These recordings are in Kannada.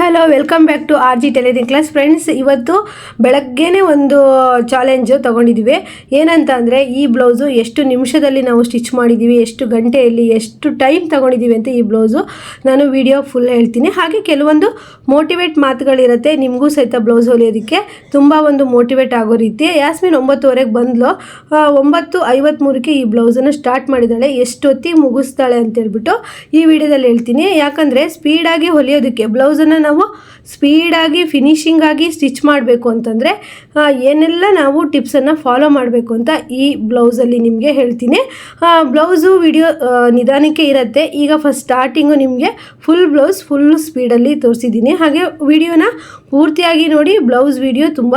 Hello welcome back to R G tailoring class friends ಇವತ್ತು ಬೆಳಗ್ಗೆನೇ ಒಂದು ಚಾಲೆಂಜು ತೊಗೊಂಡಿದ್ದೀವಿ ಏನಂತ ಅಂದರೆ ಈ ಬ್ಲೌಸು ಎಷ್ಟು ನಿಮಿಷದಲ್ಲಿ ನಾವು ಸ್ಟಿಚ್ ಮಾಡಿದ್ದೀವಿ ಎಷ್ಟು ಗಂಟೆಯಲ್ಲಿ ಎಷ್ಟು ಟೈಮ್ ತೊಗೊಂಡಿದ್ದೀವಿ ಅಂತ ಈ ಬ್ಲೌಸು ನಾನು ವಿಡಿಯೋ ಫುಲ್ ಹೇಳ್ತೀನಿ. ಹಾಗೆ ಕೆಲವೊಂದು ಮೋಟಿವೇಟ್ ಮಾತುಗಳಿರುತ್ತೆ. ನಿಮಗೂ ಸಹಿತ ಬ್ಲೌಸ್ ಹೊಲಿಯೋದಕ್ಕೆ ತುಂಬ ಒಂದು ಮೋಟಿವೇಟ್ ಆಗೋ ರೀತಿ. ಯಾಸ್ಮಿನ್ ಒಂಬತ್ತುವರೆಗೆ ಬಂದ್ಲು. ಒಂಬತ್ತು ಐವತ್ತ್ಮೂರಕ್ಕೆ ಈ ಬ್ಲೌಸನ್ನು ಸ್ಟಾರ್ಟ್ ಮಾಡಿದ್ದಾಳೆ ಎಷ್ಟೊತ್ತಿ ಮುಗಿಸ್ತಾಳೆ ಅಂತ ಹೇಳ್ಬಿಟ್ಟು ಈ ವಿಡಿಯೋದಲ್ಲಿ ಹೇಳ್ತೀನಿ. ಯಾಕಂದರೆ ಸ್ಪೀಡಾಗಿ ಹೊಲಿಯೋದಕ್ಕೆ ಬ್ಲೌಸನ್ನು ನಾವು ಸ್ಪೀಡಾಗಿ ಫಿನಿಶಿಂಗ್ ಆಗಿ ಸ್ಟಿಚ್ ಮಾಡಬೇಕು ಅಂತಂದರೆ ಏನೆಲ್ಲ ನಾವು ಟಿಪ್ಸನ್ನು ಫಾಲೋ ಮಾಡಬೇಕು ಅಂತ ಈ ಬ್ಲೌಸಲ್ಲಿ ನಿಮಗೆ ಹೇಳ್ತೀನಿ. ಬ್ಲೌಸು ವಿಡಿಯೋ ನಿಧಾನಕ್ಕೆ ಇರುತ್ತೆ. ಈಗ ಫಸ್ಟ್ ಸ್ಟಾರ್ಟಿಂಗು ನಿಮಗೆ ಫುಲ್ ಬ್ಲೌಸ್ ಫುಲ್ ಸ್ಪೀಡಲ್ಲಿ ತೋರಿಸಿದ್ದೀನಿ. ಹಾಗೆ ವಿಡಿಯೋನ ಪೂರ್ತಿಯಾಗಿ ನೋಡಿ ಬ್ಲೌಸ್ ವಿಡಿಯೋ ತುಂಬ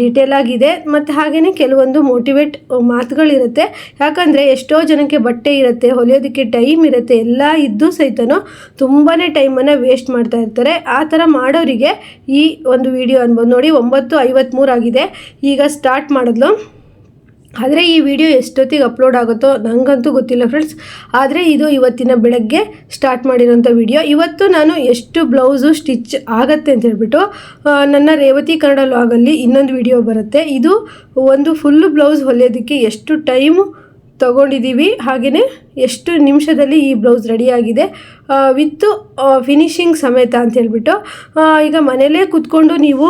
ಡೀಟೇಲ್ ಆಗಿದೆ. ಮತ್ತು ಹಾಗೆಯೇ ಕೆಲವೊಂದು ಮೋಟಿವೇಟ್ ಮಾತುಗಳಿರುತ್ತೆ. ಯಾಕಂದರೆ ಎಷ್ಟೋ ಜನಕ್ಕೆ ಬಟ್ಟೆ ಇರುತ್ತೆ, ಹೊಲಿಯೋದಕ್ಕೆ ಟೈಮ್ ಇರುತ್ತೆ, ಎಲ್ಲ ಇದ್ದು ಸಹಿತನೂ ತುಂಬಾ ಟೈಮನ್ನು ವೇಸ್ಟ್ ಮಾಡ್ತಾ ಇರ್ತಾರೆ. ಆ ಥರ ಮಾಡೋರಿಗೆ ಈ ಒಂದು ವಿಡಿಯೋ ಅನ್ಬೋದು. ನೋಡಿ, ಒಂಬತ್ತು ಐವತ್ತ್ಮೂರು ಆಗಿದೆ. ಈಗ ಸ್ಟಾರ್ಟ್ ಮಾಡಿದ್ಲು. ಆದರೆ ಈ ವಿಡಿಯೋ ಎಷ್ಟೊತ್ತಿಗೆ ಅಪ್ಲೋಡ್ ಆಗುತ್ತೋ ನನಗಂತೂ ಗೊತ್ತಿಲ್ಲ ಫ್ರೆಂಡ್ಸ್ ಆದರೆ ಇದು ಇವತ್ತಿನ ಬೆಳಗ್ಗೆ ಸ್ಟಾರ್ಟ್ ಮಾಡಿರೋಂಥ ವಿಡಿಯೋ. ಇವತ್ತು ನಾನು ಎಷ್ಟು ಬ್ಲೌಸು ಸ್ಟಿಚ್ ಆಗತ್ತೆ ಅಂತ ಹೇಳ್ಬಿಟ್ಟು ನನ್ನ ರೇವತಿ ಕನ್ನಡ ಲಾಗಲ್ಲಿ ಇನ್ನೊಂದು ವಿಡಿಯೋ ಬರುತ್ತೆ. ಇದು ಒಂದು ಫುಲ್ಲು ಬ್ಲೌಸ್ ಹೊಲಿಯೋದಕ್ಕೆ ಎಷ್ಟು ಟೈಮು ತಗೊಂಡಿದ್ದೀವಿ ಹಾಗೆಯೇ ಎಷ್ಟು ನಿಮಿಷದಲ್ಲಿ ಈ ಬ್ಲೌಸ್ ರೆಡಿಯಾಗಿದೆ ವಿತ್ತು ಫಿನಿಶಿಂಗ್ ಸಮೇತ ಅಂತ ಹೇಳ್ಬಿಟ್ಟು ಈಗ ಮನೇಲೇ ಕೂತ್ಕೊಂಡು ನೀವು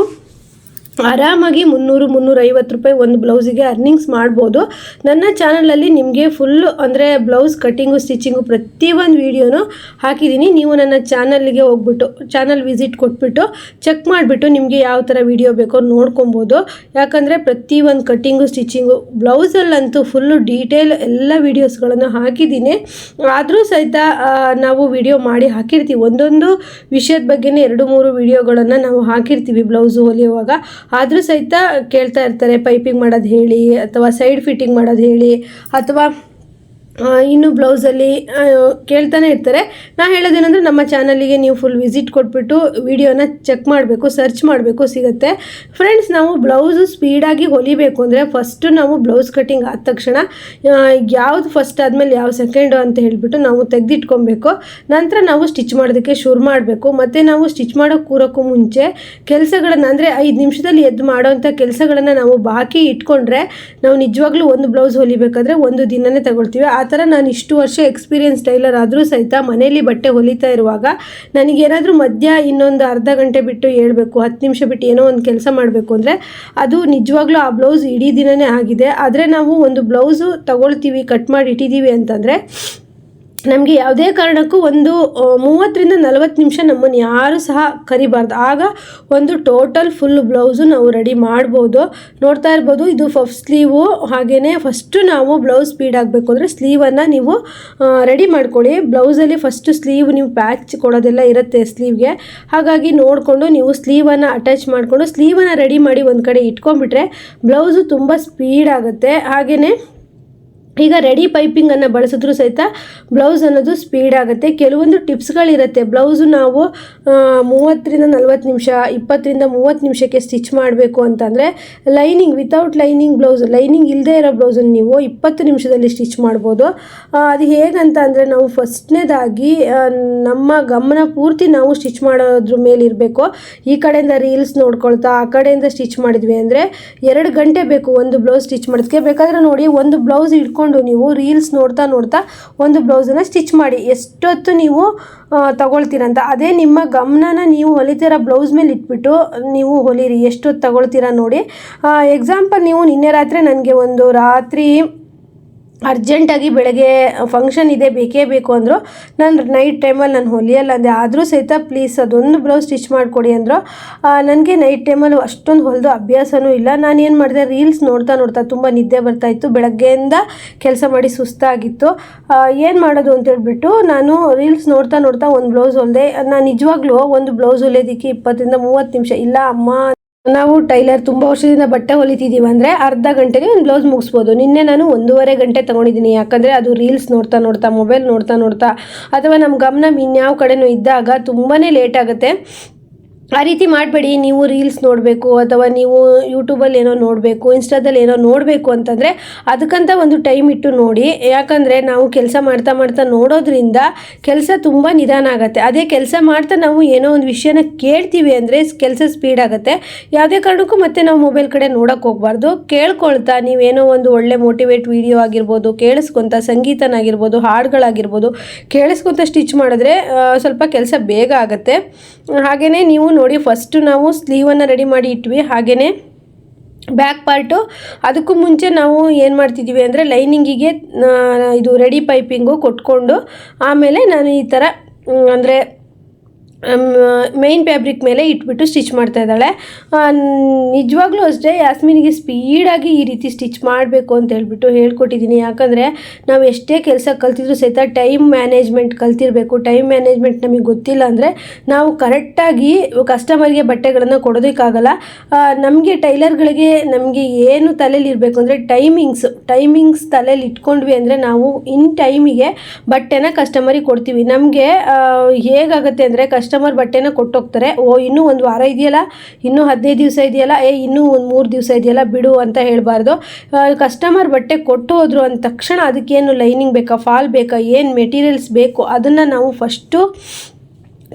ಆರಾಮಾಗಿ ಮುನ್ನೂರು, ಮುನ್ನೂರೈವತ್ತು ರೂಪಾಯಿ ಒಂದು ಬ್ಲೌಸಿಗೆ ಅರ್ನಿಂಗ್ಸ್ ಮಾಡ್ಬೋದು. ನನ್ನ ಚಾನಲಲ್ಲಿ ನಿಮಗೆ ಫುಲ್ಲು ಅಂದರೆ ಬ್ಲೌಸ್ ಕಟ್ಟಿಂಗು ಸ್ಟಿಚಿಂಗು ಪ್ರತಿಯೊಂದು ವೀಡಿಯೋನು ಹಾಕಿದ್ದೀನಿ. ನೀವು ನನ್ನ ಚಾನಲ್ಗೆ ಹೋಗ್ಬಿಟ್ಟು, ಚಾನಲ್ ವಿಸಿಟ್ ಕೊಟ್ಬಿಟ್ಟು ಚೆಕ್ ಮಾಡಿಬಿಟ್ಟು ನಿಮಗೆ ಯಾವ ಥರ ವೀಡಿಯೋ ಬೇಕೋ ನೋಡ್ಕೊಬೋದು. ಯಾಕಂದರೆ ಪ್ರತಿಯೊಂದು ಕಟ್ಟಿಂಗು ಸ್ಟಿಚಿಂಗು ಬ್ಲೌಸಲ್ಲಂತೂ ಫುಲ್ಲು ಡೀಟೇಲ್ ಎಲ್ಲ ವೀಡಿಯೋಸ್ಗಳನ್ನು ಹಾಕಿದ್ದೀನಿ. ಆದರೂ ಸಹಿತ ನಾವು ವಿಡಿಯೋ ಮಾಡಿ ಹಾಕಿರ್ತೀವಿ. ಒಂದೊಂದು ವಿಷಯದ ಬಗ್ಗೆನೇ ಎರಡು, ಮೂರು ವೀಡಿಯೋಗಳನ್ನು ನಾವು ಹಾಕಿರ್ತೀವಿ ಬ್ಲೌಸು ಹೊಲಿಯುವಾಗ. ಆದರೂ ಸಹಿತ ಕೇಳ್ತಾ ಇರ್ತಾರೆ ಪೈಪಿಂಗ್ ಮಾಡೋದು ಹೇಳಿ ಅಥವಾ ಸೈಡ್ ಫಿಟ್ಟಿಂಗ್ ಮಾಡೋದು ಹೇಳಿ ಅಥವಾ ಇನ್ನು ಬ್ಲೌಸಲ್ಲಿ ಕೇಳ್ತಾನೆ ಇರ್ತಾರೆ. ನಾ ಹೇಳೋದೇನೆಂದರೆ ನಮ್ಮ ಚಾನಲಿಗೆ ನೀವು ಫುಲ್ ವಿಸಿಟ್ ಕೊಟ್ಬಿಟ್ಟು ವಿಡಿಯೋನ ಚೆಕ್ ಮಾಡಬೇಕು ಸರ್ಚ್ ಮಾಡಬೇಕು, ಸಿಗುತ್ತೆ. ಫ್ರೆಂಡ್ಸ್ ನಾವು ಬ್ಲೌಸು ಸ್ಪೀಡಾಗಿ ಹೊಲಿಬೇಕು ಅಂದರೆ ಫಸ್ಟು ನಾವು ಬ್ಲೌಸ್ ಕಟ್ಟಿಂಗ್ ಆದ ತಕ್ಷಣ ಯಾವುದು ಫಸ್ಟ್ ಆದಮೇಲೆ ಯಾವ ಸೆಕೆಂಡು ಅಂತ ಹೇಳಿಬಿಟ್ಟು ನಾವು ತೆಗೆದಿಟ್ಕೊಬೇಕು. ನಂತರ ನಾವು ಸ್ಟಿಚ್ ಮಾಡೋದಕ್ಕೆ ಶುರು ಮಾಡಬೇಕು. ಮತ್ತು ನಾವು ಸ್ಟಿಚ್ ಮಾಡೋ ಕೂರೋಕ್ಕೂ ಮುಂಚೆ ಕೆಲಸಗಳನ್ನು ಅಂದರೆ ಐದು ನಿಮಿಷದಲ್ಲಿ ಎದ್ದು ಮಾಡೋವಂಥ ಕೆಲಸಗಳನ್ನು ನಾವು ಬಾಕಿ ಇಟ್ಕೊಂಡ್ರೆ ನಾವು ನಿಜವಾಗ್ಲೂ ಒಂದು ಬ್ಲೌಸ್ ಹೊಲಿಬೇಕಾದ್ರೆ ಒಂದು ದಿನನೇ ತಗೊಳ್ತೀವಿ. ಥರ ನಾನು ಇಷ್ಟು ವರ್ಷ ಎಕ್ಸ್ಪೀರಿಯನ್ಸ್ ಟೈಲರ್ ಆದರೂ ಸಹಿತ ಮನೆಯಲ್ಲಿ ಬಟ್ಟೆ ಹೊಲಿತಾ ಇರುವಾಗ ನನಗೇನಾದರೂ ಮಧ್ಯ ಇನ್ನೊಂದು ಅರ್ಧ ಗಂಟೆ ಬಿಟ್ಟು ಹೇಳಬೇಕು, ಹತ್ತು ನಿಮಿಷ ಬಿಟ್ಟು ಏನೋ ಒಂದು ಕೆಲಸ ಮಾಡಬೇಕು ಅಂದರೆ ಅದು ನಿಜವಾಗ್ಲೂ ಆ ಬ್ಲೌಸ್ ಇಡೀ ದಿನವೇ ಆಗಿದೆ. ಆದರೆ ನಾವು ಒಂದು ಬ್ಲೌಸು ತಗೊಳ್ತೀವಿ ಕಟ್ ಮಾಡಿ ಇಟ್ಟಿದ್ದೀವಿ ಅಂತಂದರೆ ನಮಗೆ ಯಾವುದೇ ಕಾರಣಕ್ಕೂ ಒಂದು ಮೂವತ್ತರಿಂದ ನಲವತ್ತು ನಿಮಿಷ ನಮ್ಮನ್ನು ಯಾರೂ ಸಹ ಕರಿಬಾರ್ದು. ಆಗ ಒಂದು ಟೋಟಲ್ ಫುಲ್ ಬ್ಲೌಸು ನಾವು ರೆಡಿ ಮಾಡ್ಬೋದು. ನೋಡ್ತಾ ಇರ್ಬೋದು, ಇದು ಫಫ್ ಸ್ಲೀವು ಹಾಗೆಯೇ ಫಸ್ಟು ನಾವು ಬ್ಲೌಸ್ ಸ್ಪೀಡ್ ಆಗಬೇಕು ಅಂದರೆ ಸ್ಲೀವನ್ನು ನೀವು ರೆಡಿ ಮಾಡ್ಕೊಳ್ಳಿ. ಬ್ಲೌಸಲ್ಲಿ ಫಸ್ಟು ಸ್ಲೀವ್ ನೀವು ಪ್ಯಾಚ್ ಕೊಡೋದೆಲ್ಲ ಇರುತ್ತೆ ಸ್ಲೀವ್ಗೆ. ಹಾಗಾಗಿ ನೋಡಿಕೊಂಡು ನೀವು ಸ್ಲೀವನ್ನು ಅಟ್ಯಾಚ್ ಮಾಡಿಕೊಂಡು ಸ್ಲೀವನ್ನು ರೆಡಿ ಮಾಡಿ ಒಂದು ಕಡೆ ಇಟ್ಕೊಂಡ್ಬಿಟ್ರೆ ಬ್ಲೌಸು ತುಂಬ ಸ್ಪೀಡ್ ಆಗುತ್ತೆ. ಹಾಗೆಯೇ ಈಗ ರೆಡಿ ಪೈಪಿಂಗನ್ನು ಬಳಸಿದ್ರು ಸಹಿತ ಬ್ಲೌಸ್ ಅನ್ನೋದು ಸ್ಪೀಡ್ ಆಗುತ್ತೆ. ಕೆಲವೊಂದು ಟಿಪ್ಸ್ಗಳಿರುತ್ತೆ ಬ್ಲೌಸು ನಾವು ಮೂವತ್ತರಿಂದ ನಲ್ವತ್ತು ನಿಮಿಷ, ಇಪ್ಪತ್ತರಿಂದ ಮೂವತ್ತು ನಿಮಿಷಕ್ಕೆ ಸ್ಟಿಚ್ ಮಾಡಬೇಕು ಅಂತಂದರೆ lining without lining blouse lining ಇಲ್ಲದೇ ಇರೋ ಬ್ಲೌಸನ್ನು ನೀವು ಇಪ್ಪತ್ತು ನಿಮಿಷದಲ್ಲಿ ಸ್ಟಿಚ್ ಮಾಡ್ಬೋದು. ಅದು ಹೇಗಂತ ಅಂದರೆ ನಾವು ಫಸ್ಟ್ನೇದಾಗಿ ನಮ್ಮ ಗಮನ ಪೂರ್ತಿ ನಾವು ಸ್ಟಿಚ್ ಮಾಡೋದ್ರ ಮೇಲೆ ಇರಬೇಕು. ಈ ಕಡೆಯಿಂದ ರೀಲ್ಸ್ ನೋಡ್ಕೊಳ್ತಾ, ಆ ಕಡೆಯಿಂದ ಸ್ಟಿಚ್ ಮಾಡಿದ್ವಿ ಅಂದರೆ ಎರಡು ಗಂಟೆ ಬೇಕು ಒಂದು ಬ್ಲೌಸ್ ಸ್ಟಿಚ್ ಮಾಡೋದಕ್ಕೆ. ಬೇಕಾದರೆ ನೋಡಿ, ಒಂದು ಬ್ಲೌಸ್ ಇಟ್ಕೊಂಡು ನೀವು ರೀಲ್ಸ್ ನೋಡ್ತಾ ನೋಡ್ತಾ ಒಂದು ಬ್ಲೌಸನ್ನು ಸ್ಟಿಚ್ ಮಾಡಿ. ಎಷ್ಟೊತ್ತು ನೀವು ತಗೊಳ್ತೀರಂತ. ಅದೇ ನಿಮ್ಮ ಗಮನನ ನೀವು ಹೊಲಿತಿರೋ ಬ್ಲೌಸ್ ಮೇಲೆ ಇಟ್ಬಿಟ್ಟು ನೀವು ಹೊಲಿರಿ. ಎಷ್ಟೊತ್ತು ತಗೊಳ್ತೀರಾ ನೋಡಿ. ಎಕ್ಸಾಂಪಲ್ ನೀವು ನಿನ್ನೆ ರಾತ್ರಿ ನನಗೆ ಒಂದು ರಾತ್ರಿ ಅರ್ಜೆಂಟಾಗಿ ಬೆಳಗ್ಗೆ ಫಂಕ್ಷನ್ ಇದೆ, ಬೇಕೇ ಬೇಕು ಅಂದರು, ನಾನು ನೈಟ್ ಟೈಮಲ್ಲಿ ನಾನು ಹೊಲಿಯಲ್ಲ ಅಂದೆ. ಆದರೂ ಸಹಿತ ಪ್ಲೀಸ್ ಅದೊಂದು ಬ್ಲೌಸ್ ಸ್ಟಿಚ್ ಮಾಡಿಕೊಡಿ ಅಂದರು. ನನಗೆ ನೈಟ್ ಟೈಮಲ್ಲಿ ಅಷ್ಟೊಂದು ಹೊಲಿದು ಅಭ್ಯಾಸನೂ ಇಲ್ಲ. ನಾನು ಏನು ಮಾಡಿದೆ ರೀಲ್ಸ್ ನೋಡ್ತಾ ನೋಡ್ತಾ ತುಂಬ ನಿದ್ದೆ ಬರ್ತಾಯಿತ್ತು ಬೆಳಗ್ಗೆಯಿಂದ ಕೆಲಸ ಮಾಡಿ ಸುಸ್ತಾಗಿತ್ತು. ಏನು ಮಾಡೋದು ಅಂತೇಳ್ಬಿಟ್ಟು ನಾನು ರೀಲ್ಸ್ ನೋಡ್ತಾ ನೋಡ್ತಾ ಒಂದು ಬ್ಲೌಸ್ ಹೊಲಿದೆ. ನಾನು ನಿಜವಾಗ್ಲೂ ಒಂದು ಬ್ಲೌಸ್ ಹೊಲಿಯೋದಕ್ಕೆ ಇಪ್ಪತ್ತರಿಂದ ಮೂವತ್ತು ನಿಮಿಷ. ಇಲ್ಲ ಅಮ್ಮ. ನಾವು ಟೈಲರ್ ತುಂಬ ವರ್ಷದಿಂದ ಬಟ್ಟೆ ಹೊಲಿತಿದ್ದೀವಿ ಅಂದರೆ ಅರ್ಧ ಗಂಟೆಗೆ ಒಂದು ಬ್ಲೌಸ್ ಮುಗಿಸ್ಬೋದು. ನಿನ್ನೆ ನಾನು ಒಂದೂವರೆ ಗಂಟೆ ತಗೊಂಡಿದ್ದೀನಿ. ಯಾಕಂದರೆ ಅದು ರೀಲ್ಸ್ ನೋಡ್ತಾ ನೋಡ್ತಾ, ಮೊಬೈಲ್ ನೋಡ್ತಾ ನೋಡ್ತಾ, ಅಥವಾ ನಮ್ಮ ಗಮನ ಇನ್ಯಾವ ಕಡೆನೂ ಇದ್ದಾಗ ತುಂಬಾ ಲೇಟ್ ಆಗುತ್ತೆ. ಆ ರೀತಿ ಮಾಡಬೇಡಿ, ನೀವು ರೀಲ್ಸ್ ನೋಡಬೇಕು ಅಥವಾ ನೀವು ಯೂಟ್ಯೂಬಲ್ಲಿ ಏನೋ ನೋಡಬೇಕು ಇನ್ಸ್ಟಾದಲ್ಲಿ ಏನೋ ನೋಡಬೇಕು ಅಂತಂದರೆ ಅದಕ್ಕಂತ ಒಂದು ಟೈಮ್ ಇಟ್ಟು ನೋಡಿ. ಯಾಕಂದರೆ ನಾವು ಕೆಲಸ ಮಾಡ್ತಾ ಮಾಡ್ತಾ ನೋಡೋದ್ರಿಂದ ಕೆಲಸ ತುಂಬ ನಿಧಾನ ಆಗುತ್ತೆ. ಅದೇ ಕೆಲಸ ಮಾಡ್ತಾ ನಾವು ಏನೋ ಒಂದು ವಿಷಯನ ಕೇಳ್ತೀವಿ ಅಂದರೆ ಕೆಲಸ ಸ್ಪೀಡ್ ಆಗುತ್ತೆ. ಯಾವುದೇ ಕಾರಣಕ್ಕೂ ಮತ್ತೆ ನಾವು ಮೊಬೈಲ್ ಕಡೆ ನೋಡೋಕ್ಕೆ ಹೋಗಬಾರ್ದು. ಕೇಳ್ಕೊಳ್ತಾ ನೀವೇನೋ ಒಂದು ಒಳ್ಳೆ ಮೋಟಿವೇಟ್ ವಿಡಿಯೋ ಆಗಿರ್ಬೋದು, ಕೇಳಿಸ್ಕೊತ ಸಂಗೀತನಾಗಿರ್ಬೋದು, ಹಾಡುಗಳಾಗಿರ್ಬೋದು, ಕೇಳಿಸ್ಕೊತ ಸ್ಟಿಚ್ ಮಾಡಿದ್ರೆ ಸ್ವಲ್ಪ ಕೆಲಸ ಬೇಗ ಆಗುತ್ತೆ. ಹಾಗೆಯೇ ನೀವು ನೋಡಿ ಫಸ್ಟು ನಾವು ಸ್ಲೀವನ್ನು ರೆಡಿ ಮಾಡಿ ಇಟ್ವಿ. ಹಾಗೆಯೇ ಬ್ಯಾಕ್ ಪಾರ್ಟು ಅದಕ್ಕೂ ಮುಂಚೆ ನಾವು ಏನು ಮಾಡ್ತಿದ್ದೀವಿ ಅಂದರೆ ಲೈನಿಂಗಿಗೆ ಇದು ರೆಡಿ ಪೈಪಿಂಗು ಕೊಟ್ಕೊಂಡು, ಆಮೇಲೆ ನಾನು ಈ ಥರ ಅಂದರೆ ಮೇಯ್ನ್ ಫ್ಯಾಬ್ರಿಕ್ ಮೇಲೆ ಇಟ್ಬಿಟ್ಟು ಸ್ಟಿಚ್ ಮಾಡ್ತಾ ಇದ್ದಾಳೆ. ನಿಜವಾಗ್ಲೂ ಅಷ್ಟೇ ಯಾಸ್ಮಿನಿಗೆ ಸ್ಪೀಡಾಗಿ ಈ ರೀತಿ ಸ್ಟಿಚ್ ಮಾಡಬೇಕು ಅಂತ ಹೇಳ್ಬಿಟ್ಟು ಹೇಳ್ಕೊಟ್ಟಿದ್ದೀನಿ. ಯಾಕಂದರೆ ನಾವು ಎಷ್ಟೇ ಕೆಲಸ ಕಲ್ತಿದ್ರು ಸಹಿತ ಟೈಮ್ ಮ್ಯಾನೇಜ್ಮೆಂಟ್ ಕಲ್ತಿರಬೇಕು. ಟೈಮ್ ಮ್ಯಾನೇಜ್ಮೆಂಟ್ ನಮಗೆ ಗೊತ್ತಿಲ್ಲ ಅಂದರೆ ನಾವು ಕರೆಕ್ಟಾಗಿ ಕಸ್ಟಮರ್ಗೆ ಬಟ್ಟೆಗಳನ್ನು ಕೊಡೋದಕ್ಕಾಗಲ್ಲ. ನಮಗೆ ಟೈಲರ್ಗಳಿಗೆ ನಮಗೆ ಏನು ತಲೆಯಲ್ಲಿ ಇರಬೇಕು ಅಂದರೆ ಟೈಮಿಂಗ್ಸ್ ಟೈಮಿಂಗ್ಸ್ ತಲೆಯಲ್ಲಿ ಇಟ್ಕೊಂಡ್ವಿ ಅಂದರೆ ನಾವು ಇನ್ ಟೈಮಿಗೆ ಬಟ್ಟೆನ ಕಸ್ಟಮರಿಗೆ ಕೊಡ್ತೀವಿ. ನಮಗೆ ಹೇಗಾಗುತ್ತೆ ಅಂದರೆ ಕಸ್ಟಮರ್ ಬಟ್ಟೆನ ಕೊಟ್ಟೋಗ್ತಾರೆ. ಓ, ಇನ್ನೂ ಒಂದು ವಾರ ಇದೆಯಲ್ಲ? ಇನ್ನೂ ಹದಿನೈದು ದಿವಸ ಇದೆಯಲ್ಲ? ಏ, ಇನ್ನೂ ಒಂದು ಮೂರು ದಿವಸ ಇದೆಯಲ್ಲ? ಬಿಡು ಅಂತ ಹೇಳಬಾರ್ದು. ಕಸ್ಟಮರ್ ಬಟ್ಟೆ ಕೊಟ್ಟು ಹೋದ್ರು ಅಂದ ತಕ್ಷಣ ಅದಕ್ಕೇನು ಲೈನಿಂಗ್ ಬೇಕಾ ಫಾಲ್ ಬೇಕಾ, ಏನು ಮೆಟೀರಿಯಲ್ಸ್ ಬೇಕು, ಅದನ್ನು ನಾವು ಫಸ್ಟು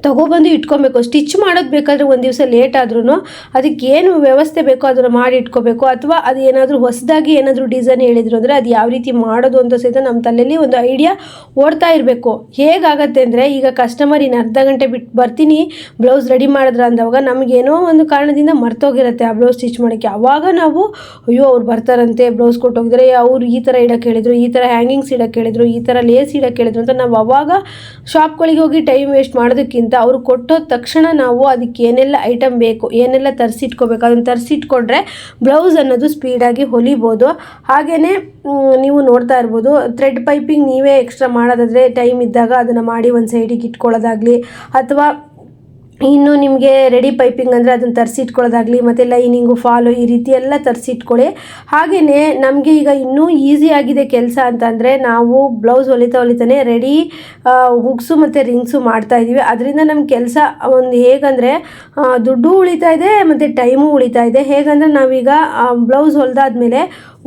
ತಗೊಬಂದು ಇಟ್ಕೊಬೇಕು. ಸ್ಟಿಚ್ ಮಾಡೋದು ಬೇಕಾದರೆ ಒಂದು ದಿವಸ ಲೇಟ್ ಆದ್ರೂ ಅದಕ್ಕೆ ಏನು ವ್ಯವಸ್ಥೆ ಬೇಕೋ ಅದನ್ನು ಮಾಡಿ ಇಟ್ಕೋಬೇಕು. ಅಥವಾ ಅದು ಏನಾದರೂ ಹೊಸದಾಗಿ ಏನಾದರೂ ಡಿಸೈನ್ ಹೇಳಿದ್ರು ಅಂದರೆ ಅದು ಯಾವ ರೀತಿ ಮಾಡೋದು ಅಂತ ಸಹಿತ ನಮ್ಮ ತಲೆಯಲ್ಲಿ ಒಂದು ಐಡಿಯಾ ಓಡ್ತಾ ಇರಬೇಕು. ಹೇಗಾಗತ್ತೆ ಅಂದರೆ ಈಗ ಕಸ್ಟಮರ್ ಇನ್ನು ಅರ್ಧ ಗಂಟೆ ಬಿಟ್ಟು ಬರ್ತೀನಿ ಬ್ಲೌಸ್ ರೆಡಿ ಮಾಡಿದ್ರ ಅಂದಾಗ ನಮಗೇನೋ ಒಂದು ಕಾರಣದಿಂದ ಮರ್ತೋಗಿರುತ್ತೆ ಆ ಬ್ಲೌಸ್ ಸ್ಟಿಚ್ ಮಾಡೋಕ್ಕೆ. ಆವಾಗ ನಾವು, ಅಯ್ಯೋ ಅವ್ರು ಬರ್ತಾರಂತೆ ಬ್ಲೌಸ್ ಕೊಟ್ಟೋಗಿದ್ರೆ ಅವ್ರು ಈ ಥರ ಇಡಕ್ಕೆ ಹೇಳಿದ್ರು, ಈ ಥರ ಹ್ಯಾಂಗಿಂಗ್ಸ್ ಇಡಕ್ಕೆ ಹೇಳಿದರು, ಈ ಥರ ಲೇಸ್ ಇಡಕ್ಕೆ ಹೇಳಿದ್ರು ಅಂತ ನಾವು ಅವಾಗ ಶಾಪ್ಗಳಿಗೆ ಹೋಗಿ ಟೈಮ್ ವೇಸ್ಟ್ ಮಾಡೋದಕ್ಕಿಂತ ಅವ್ರು ಕೊಟ್ಟೋದ ತಕ್ಷಣ ನಾವು ಅದಕ್ಕೆ ಏನೆಲ್ಲ ಐಟಮ್ ಬೇಕು, ಏನೆಲ್ಲ ತರಿಸಿಟ್ಕೋಬೇಕು, ಅದನ್ನು ತರಿಸಿಟ್ಕೊಂಡ್ರೆ ಬ್ಲೌಸ್ ಅನ್ನೋದು ಸ್ಪೀಡಾಗಿ ಹೊಲಿಬೋದು. ಹಾಗೆಯೇ ನೀವು ನೋಡ್ತಾ ಇರ್ಬೋದು ಥ್ರೆಡ್ ಪೈಪಿಂಗ್ ನೀವೇ ಎಕ್ಸ್ಟ್ರಾ ಮಾಡೋದಾದರೆ ಟೈಮ್ ಇದ್ದಾಗ ಅದನ್ನು ಮಾಡಿ ಒಂದು ಸೈಡಿಗೆ ಇಟ್ಕೊಳ್ಳೋದಾಗಲಿ, ಅಥವಾ ಇನ್ನು ನಿಮಗೆ ರೆಡಿ ಪೈಪಿಂಗ್ ಅಂದರೆ ಅದನ್ನು ತರಿಸಿಟ್ಕೊಳ್ಳೋದಾಗಲಿ ಮತ್ತು ಲೈನಿಂಗು ಫಾಲು ಈ ರೀತಿ ಎಲ್ಲ ತರಿಸಿಟ್ಕೊಳ್ಳಿ ಹಾಗೆಯೇ ನಮಗೆ ಈಗ ಇನ್ನೂ ಈಸಿ ಆಗಿದೆ ಕೆಲಸ ಅಂತಂದರೆ ನಾವು ಬ್ಲೌಸ್ ಹೊಲಿತಾ ಹೊಲಿತಾನೆ ರೆಡಿ ಹುಕ್ಸು ಮತ್ತು ರಿಂಗ್ಸು ಮಾಡ್ತಾ ಇದ್ದೀವಿ. ಅದರಿಂದ ನಮ್ಮ ಕೆಲಸ ಒಂದು ಹೇಗಂದರೆ ದುಡ್ಡು ಉಳಿತಾ ಇದೆ, ಮತ್ತು ಟೈಮು ಉಳಿತಾ ಇದೆ. ಹೇಗಂದರೆ ನಾವೀಗ ಬ್ಲೌಸ್ ಹೊಲ್ದಾದ್ಮೇಲೆ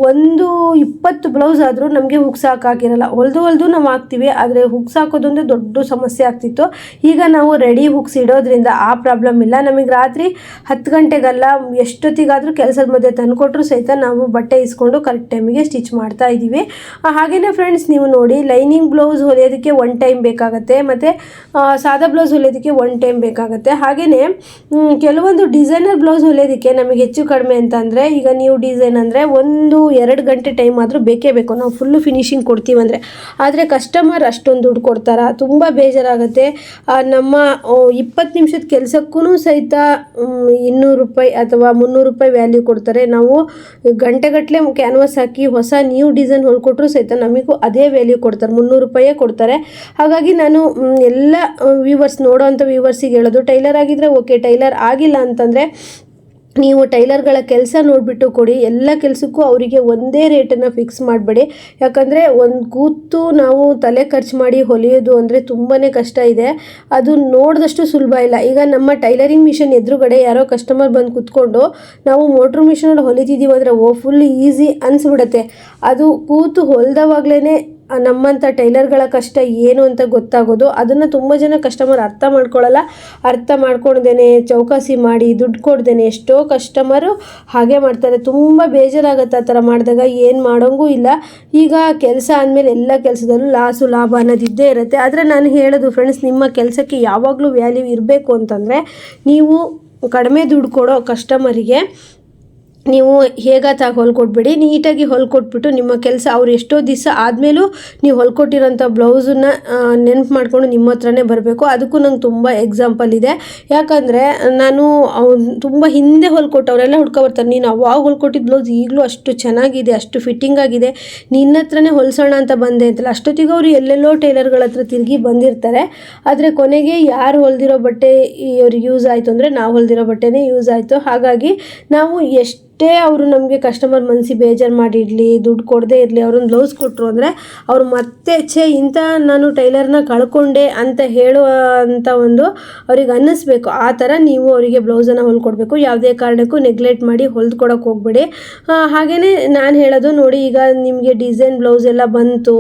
ಒಂದು ಇಪ್ಪತ್ತು ಬ್ಲೌಸ್ ಆದರೂ ನಮಗೆ ಹುಕ್ಸ್ ಹಾಕಿರಲ್ಲ ಹೊಲ್ದು ಹೊಲ್ದು ನಾವು ಹಾಕ್ತೀವಿ, ಆದರೆ ಹುಕ್ಸ್ ಹಾಕೋದೊಂದು ದೊಡ್ಡ ಸಮಸ್ಯೆ ಆಗ್ತಿತ್ತು. ಈಗ ನಾವು ರೆಡಿ ಹುಕ್ಸ್ ಇಡೋದ್ರಿಂದ ಆ ಪ್ರಾಬ್ಲಮ್ ಇಲ್ಲ. ನಮಗೆ ರಾತ್ರಿ ಹತ್ತು ಗಂಟೆಗಲ್ಲ ಎಷ್ಟೊತ್ತಿಗಾದರೂ ಕೆಲಸದ ಮಧ್ಯೆ ತಂದುಕೊಟ್ರು ಸಹಿತ ನಾವು ಬಟ್ಟೆ ಇಸ್ಕೊಂಡು ಕರೆಕ್ಟ್ ಟೈಮಿಗೆ ಸ್ಟಿಚ್ ಮಾಡ್ತಾ ಇದ್ದೀವಿ. ಹಾಗೆಯೇ ಫ್ರೆಂಡ್ಸ್ ನೀವು ನೋಡಿ ಲೈನಿಂಗ್ ಬ್ಲೌಸ್ ಹೊಲಿಯೋದಕ್ಕೆ ಒನ್ ಟೈಮ್ ಬೇಕಾಗುತ್ತೆ, ಮತ್ತು ಸಾದಾ ಬ್ಲೌಸ್ ಹೊಲಿಯೋದಕ್ಕೆ ಒನ್ ಟೈಮ್ ಬೇಕಾಗುತ್ತೆ. ಹಾಗೆಯೇ ಕೆಲವೊಂದು ಡಿಸೈನರ್ ಬ್ಲೌಸ್ ಹೊಲಿಯೋದಕ್ಕೆ ನಮಗೆ ಹೆಚ್ಚು ಕಡಿಮೆ ಅಂತಂದರೆ, ಈಗ ನೀವು ಡಿಸೈನ್ ಅಂದರೆ ಒಂದು ಎರಡು ಗಂಟೆ ಟೈಮ್ ಆದರೂ ಬೇಕೇ ಬೇಕು. ನಾವು ಫುಲ್ಲು ಫಿನಿಶಿಂಗ್ ಕೊಡ್ತೀವಂದರೆ ಆದರೆ ಕಸ್ಟಮರ್ ಅಷ್ಟೊಂದು ದುಡ್ಡು ಕೊಡ್ತಾರಾ? ತುಂಬ ಬೇಜಾರಾಗುತ್ತೆ. ನಮ್ಮ ಇಪ್ಪತ್ತು ನಿಮಿಷದ ಕೆಲಸಕ್ಕೂ ಸಹಿತ ಇನ್ನೂರು ರೂಪಾಯಿ ಅಥವಾ ಮುನ್ನೂರು ರೂಪಾಯಿ ವ್ಯಾಲ್ಯೂ ಕೊಡ್ತಾರೆ. ನಾವು ಗಂಟೆಗಟ್ಟಲೆ ಕ್ಯಾನ್ವಾಸ್ ಹಾಕಿ ಹೊಸ ನ್ಯೂ ಡಿಸೈನ್ ಹೊಲ್ಕೊಟ್ರು ಸಹಿತ ನಮಗೂ ಅದೇ ವ್ಯಾಲ್ಯೂ ಕೊಡ್ತಾರೆ. ಮುನ್ನೂರು ರೂಪಾಯೇ ಕೊಡ್ತಾರೆ. ಹಾಗಾಗಿ ನಾನು ಎಲ್ಲ ವ್ಯೂವರ್ಸ್ ನೋಡೋವಂಥ ವ್ಯೂವರ್ಸಿಗೆ ಹೇಳೋದು ಟೈಲರ್ ಆಗಿದ್ದರೆ ಓಕೆ ಟೈಲರ್ ಆಗಿಲ್ಲ ಅಂತಂದರೆ ನೀವು ಟೈಲರ್ಗಳ ಕೆಲಸ ನೋಡಿಬಿಟ್ಟು ಕೊಡಿ, ಎಲ್ಲ ಕೆಲಸಕ್ಕೂ ಅವರಿಗೆ ಒಂದೇ ರೇಟನ್ನು ಫಿಕ್ಸ್ ಮಾಡಬೇಡಿ. ಯಾಕಂದರೆ ಒಂದು ಕೂತು ನಾವು ತಲೆ ಖರ್ಚು ಮಾಡಿ ಹೊಲಿಯೋದು ಅಂದರೆ ತುಂಬಾ ಕಷ್ಟ ಇದೆ. ಅದು ನೋಡಿದಷ್ಟು ಸುಲಭ ಇಲ್ಲ. ಈಗ ನಮ್ಮ ಟೈಲರಿಂಗ್ ಮಿಷನ್ ಎದುರುಗಡೆ ಯಾರೋ ಕಸ್ಟಮರ್ ಬಂದು ಕೂತ್ಕೊಂಡು, ನಾವು ಮೋಟ್ರ್ ಮಿಷನಲ್ಲಿ ಹೊಲಿತಿದ್ದೀವಿ ಅಂದರೆ ಓ ಫುಲ್ ಈಸಿ ಅನಿಸ್ಬಿಡುತ್ತೆ. ಅದು ಕೂತು ಹೊಲ್ದವಾಗ್ಲೇ ನಮ್ಮಂಥ ಟೈಲರ್ಗಳ ಕಷ್ಟ ಏನು ಅಂತ ಗೊತ್ತಾಗೋದು, ಅದನ್ನು ತುಂಬ ಜನ ಕಸ್ಟಮರ್ ಅರ್ಥ ಮಾಡ್ಕೊಳ್ಳಲ್ಲ ಅರ್ಥ ಮಾಡ್ಕೊಳ್ದೇನೆ, ಚೌಕಾಸಿ ಮಾಡಿ ದುಡ್ಡು ಕೊಡ್ದೇನೆ ಎಷ್ಟೋ ಕಸ್ಟಮರು ಹಾಗೆ ಮಾಡ್ತಾರೆ. ತುಂಬ ಬೇಜಾರಾಗುತ್ತೆ ಆ ಥರ ಮಾಡಿದಾಗ, ಏನು ಮಾಡೋಂಗೂ ಇಲ್ಲ. ಈಗ ಕೆಲಸ ಅಂದಮೇಲೆ ಎಲ್ಲ ಕೆಲಸದಲ್ಲೂ ಲಾಸು ಲಾಭ ಅನ್ನೋದಿದ್ದೇ ಇರುತ್ತೆ. ಆದರೆ ನಾನು ಹೇಳೋದು ಫ್ರೆಂಡ್ಸ್ ನಿಮ್ಮ ಕೆಲಸಕ್ಕೆ ಯಾವಾಗಲೂ ವ್ಯಾಲ್ಯೂ ಇರಬೇಕು ಅಂತಂದರೆ, ನೀವು ಕಡಿಮೆ ದುಡ್ಡು ಕೊಡೋ ಕಸ್ಟಮರಿಗೆ ನೀವು ಹೇಗತ್ತಾಗಿ ಹೊಲ್ಕೊಟ್ಬಿಡಿ ನೀಟಾಗಿ ಹೊಲ್ಕೊಟ್ಬಿಟ್ಟು ನಿಮ್ಮ ಕೆಲಸ ಅವ್ರು ಎಷ್ಟೋ ದಿವಸ ಆದಮೇಲೂ ನೀವು ಹೊಲ್ಕೊಟ್ಟಿರೋಂಥ ಬ್ಲೌಸನ್ನ ನೆನಪು ಮಾಡಿಕೊಂಡು ನಿಮ್ಮ ಹತ್ರನೇ ಬರಬೇಕು. ಅದಕ್ಕೂ ನಂಗೆ ತುಂಬ ಎಕ್ಸಾಂಪಲ್ ಇದೆ. ಯಾಕಂದರೆ ನಾನು ಅವ್ನು ತುಂಬ ಹಿಂದೆ ಹೊಲ್ಕೊಟ್ಟವರೆಲ್ಲ ಹುಡ್ಕೊ ಬರ್ತಾರೆ ನೀನು ಅವಾಗ ಹೊಲ್ಕೊಟ್ಟಿದ್ದ ಬ್ಲೌಸ್ ಈಗಲೂ ಅಷ್ಟು ಚೆನ್ನಾಗಿದೆ, ಅಷ್ಟು ಫಿಟ್ಟಿಂಗ್ ಆಗಿದೆ. ನಿನ್ನ ಹತ್ರನೇ ಹೊಲ್ಸೋಣ ಅಂತ ಬಂದೆ ಅಂತಲ್ಲ, ಅಷ್ಟೊತ್ತಿಗೆ ಅವರು ಎಲ್ಲೆಲ್ಲೋ ಟೈಲರ್ಗಳ ಹತ್ರ ತಿರುಗಿ ಬಂದಿರ್ತಾರೆ. ಆದರೆ ಕೊನೆಗೆ ಯಾರು ಹೊಲ್ದಿರೋ ಬಟ್ಟೆ ಇವ್ರಿಗೆ ಯೂಸ್ ಆಯಿತು ಅಂದರೆ ನಾವು ಹೊಲ್ದಿರೋ ಬಟ್ಟೆನೇ ಯೂಸ್ ಆಯಿತು. ಹಾಗಾಗಿ ನಾವು ಎಷ್ಟು ಎಷ್ಟೇ ಅವರು ನಮಗೆ ಕಸ್ಟಮರ್ ಮನಸ್ಸಿ ಬೇಜಾರು ಮಾಡಿರಲಿ, ದುಡ್ಡು ಕೊಡದೇ ಇರಲಿ, ಅವ್ರನ್ನ ಬ್ಲೌಸ್ ಕೊಟ್ಟರು ಅಂದರೆ ಅವ್ರು ಮತ್ತೆ ಛೇ ಇಂಥ ನಾನು ಟೈಲರ್ನ ಕಳ್ಕೊಂಡೆ ಅಂತ ಹೇಳುವಂಥ ಒಂದು ಅವ್ರಿಗೆ ಅನ್ನಿಸ್ಬೇಕು. ಆ ಥರ ನೀವು ಅವರಿಗೆ ಬ್ಲೌಸನ್ನು ಹೊಲ್ಕೊಡ್ಬೇಕು. ಯಾವುದೇ ಕಾರಣಕ್ಕೂ ನೆಗ್ಲೆಕ್ಟ್ ಮಾಡಿ ಹೊಲ್ದು ಕೊಡೋಕೆ ಹೋಗ್ಬೇಡಿ ಹಾಗೆಯೇ ನಾನು ಹೇಳೋದು ನೋಡಿ, ಈಗ ನಿಮಗೆ ಡಿಸೈನ್ ಬ್ಲೌಸ್ ಎಲ್ಲ ಬಂತು,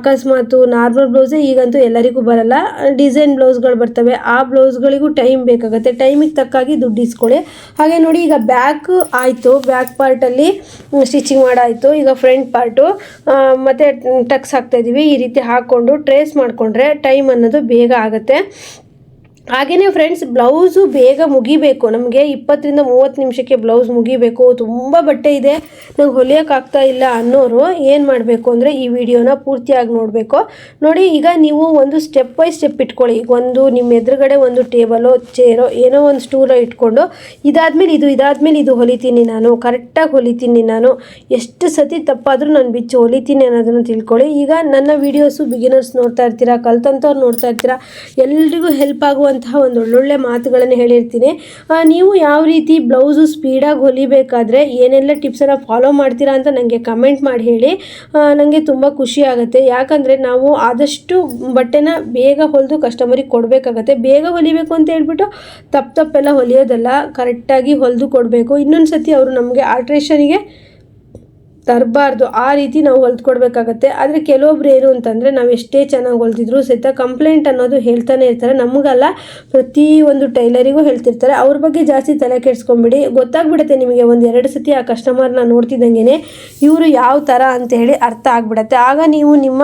ಅಕಸ್ಮಾತು ನಾರ್ಮಲ್ ಬ್ಲೌಸೇ ಈಗಂತೂ ಎಲ್ಲರಿಗೂ ಬರಲ್ಲ. ಡಿಸೈನ್ ಬ್ಲೌಸ್ಗಳು ಬರ್ತವೆ. ಆ ಬ್ಲೌಸ್ಗಳಿಗೂ ಟೈಮ್ ಬೇಕಾಗುತ್ತೆ. ಟೈಮಿಗೆ ತಕ್ಕಾಗಿ ದುಡ್ಡು ಇಸ್ಕೊಳ್ಳಿ. ಹಾಗೆ ನೋಡಿ, ಈಗ ಬ್ಯಾಕ್ ಆಯಿತು. ಬ್ಯಾಕ್ ಪಾರ್ಟಲ್ಲಿ ಸ್ಟಿಚಿಂಗ್ ಮಾಡಾಯಿತು. ಈಗ ಫ್ರಂಟ್ ಪಾರ್ಟು ಮತ್ತು ಟಕ್ಸ್ ಹಾಕ್ತಾ ಇದೀವಿ. ಈ ರೀತಿ ಹಾಕ್ಕೊಂಡು ಟ್ರೇಸ್ ಮಾಡಿಕೊಂಡ್ರೆ ಟೈಮ್ ಅನ್ನೋದು ಬೇಗ ಆಗುತ್ತೆ. ಹಾಗೆಯೇ ಫ್ರೆಂಡ್ಸ್ ಬ್ಲೌಸು ಬೇಗ ಮುಗಿಬೇಕು. ನಮಗೆ ಇಪ್ಪತ್ತರಿಂದ ಮೂವತ್ತು ನಿಮಿಷಕ್ಕೆ ಬ್ಲೌಸ್ ಮುಗಿಬೇಕು. ತುಂಬ ಬಟ್ಟೆ ಇದೆ. ನಂಗೆ ಹೊಲಿಯೋಕ್ಕಾಗ್ತಾ ಇಲ್ಲ ಅನ್ನೋರು ಏನು ಮಾಡಬೇಕು ಅಂದರೆ ಈ ವಿಡಿಯೋನ ಪೂರ್ತಿಯಾಗಿ ನೋಡಬೇಕು. ನೋಡಿ, ಈಗ ನೀವು ಒಂದು ಸ್ಟೆಪ್ ಬೈ ಸ್ಟೆಪ್ ಇಟ್ಕೊಳ್ಳಿ. ಈಗ ಒಂದು ನಿಮ್ಮ ಎದುರುಗಡೆ ಒಂದು ಟೇಬಲೋ, ಚೇರೋ, ಏನೋ ಒಂದು ಸ್ಟೂಲೋ ಇಟ್ಕೊಂಡು, ಇದಾದಮೇಲೆ ಇದು ಇದಾದಮೇಲೆ ಇದು ಹೊಲಿತೀನಿ ನಾನು. ಕರೆಕ್ಟಾಗಿ ಹೊಲಿತೀನಿ ನಾನು. ಎಷ್ಟು ಸತಿ ತಪ್ಪಾದರೂ ನಾನು ಬಿಚ್ಚು ಹೊಲಿತೀನಿ ಅನ್ನೋದನ್ನು ತಿಳ್ಕೊಳ್ಳಿ. ಈಗ ನನ್ನ ವೀಡಿಯೋಸು ಬಿಗಿನರ್ಸ್ ನೋಡ್ತಾ ಇರ್ತೀರಾ ಕಲ್ತಂಥವ್ರು ನೋಡ್ತಾ ಇರ್ತೀರಾ, ಎಲ್ರಿಗೂ ಹೆಲ್ಪ್ ಆಗುವಂತಹ ಒಂದು ಒಳ್ಳೊಳ್ಳೆ ಮಾತುಗಳನ್ನು ಹೇಳಿರ್ತೀನಿ. ನೀವು ಯಾವ ರೀತಿ ಬ್ಲೌಸು ಸ್ಪೀಡಾಗಿ ಹೊಲಿಬೇಕಾದ್ರೆ ಏನೆಲ್ಲ ಟಿಪ್ಸನ್ನು ಫಾಲೋ ಮಾಡ್ತೀರಾ ಅಂತ ನನಗೆ ಕಮೆಂಟ್ ಮಾಡಿ ಹೇಳಿ. ನನಗೆ ತುಂಬ ಖುಷಿ ಆಗುತ್ತೆ. ಯಾಕಂದರೆ ನಾವು ಆದಷ್ಟು ಬಟ್ಟೆನ ಬೇಗ ಹೊಲಿದು ಕಸ್ಟಮರಿಗೆ ಕೊಡಬೇಕಾಗತ್ತೆ. ಬೇಗ ಹೊಲಿಬೇಕು ಅಂತ ಹೇಳ್ಬಿಟ್ಟು ತಪ್ಪು ತಪ್ಪೆಲ್ಲ ಹೊಲಿಯೋದಲ್ಲ. ಕರೆಕ್ಟಾಗಿ ಹೊಲಿದು ಕೊಡಬೇಕು. ಇನ್ನೊಂದು ಸತಿ ಅವರು ನಮಗೆ ಆಲ್ಟ್ರೇಷನಿಗೆ ತರಬಾರ್ದು. ಆ ರೀತಿ ನಾವು ಹೊಲ್ದ್ಕೊಡ್ಬೇಕಾಗತ್ತೆ ಆದರೆ ಕೆಲವೊಬ್ರು ಏನು ಅಂತಂದರೆ ನಾವು ಎಷ್ಟೇ ಚೆನ್ನಾಗಿ ಹೊಲ್ದಿದ್ರು ಸಹಿತ ಕಂಪ್ಲೇಂಟ್ ಅನ್ನೋದು ಹೇಳ್ತಾನೆ ಇರ್ತಾರೆ. ನಮಗಲ್ಲ ಪ್ರತಿ ಒಂದು ಟೈಲರಿಗೂ ಹೇಳ್ತಿರ್ತಾರೆ. ಅವ್ರ ಬಗ್ಗೆ ಜಾಸ್ತಿ ತಲೆ ಕೆಡಿಸ್ಕೊಂಬಿಡಿ. ಗೊತ್ತಾಗ್ಬಿಡುತ್ತೆ ನಿಮಗೆ ಒಂದು ಎರಡು ಸತಿ ಆ ಕಸ್ಟಮರ್ನ ನೋಡ್ತಿದ್ದಂಗೆ ಇವರು ಯಾವ ಥರ ಅಂತ ಹೇಳಿ ಅರ್ಥ ಆಗ್ಬಿಡತ್ತೆ. ಆಗ ನೀವು ನಿಮ್ಮ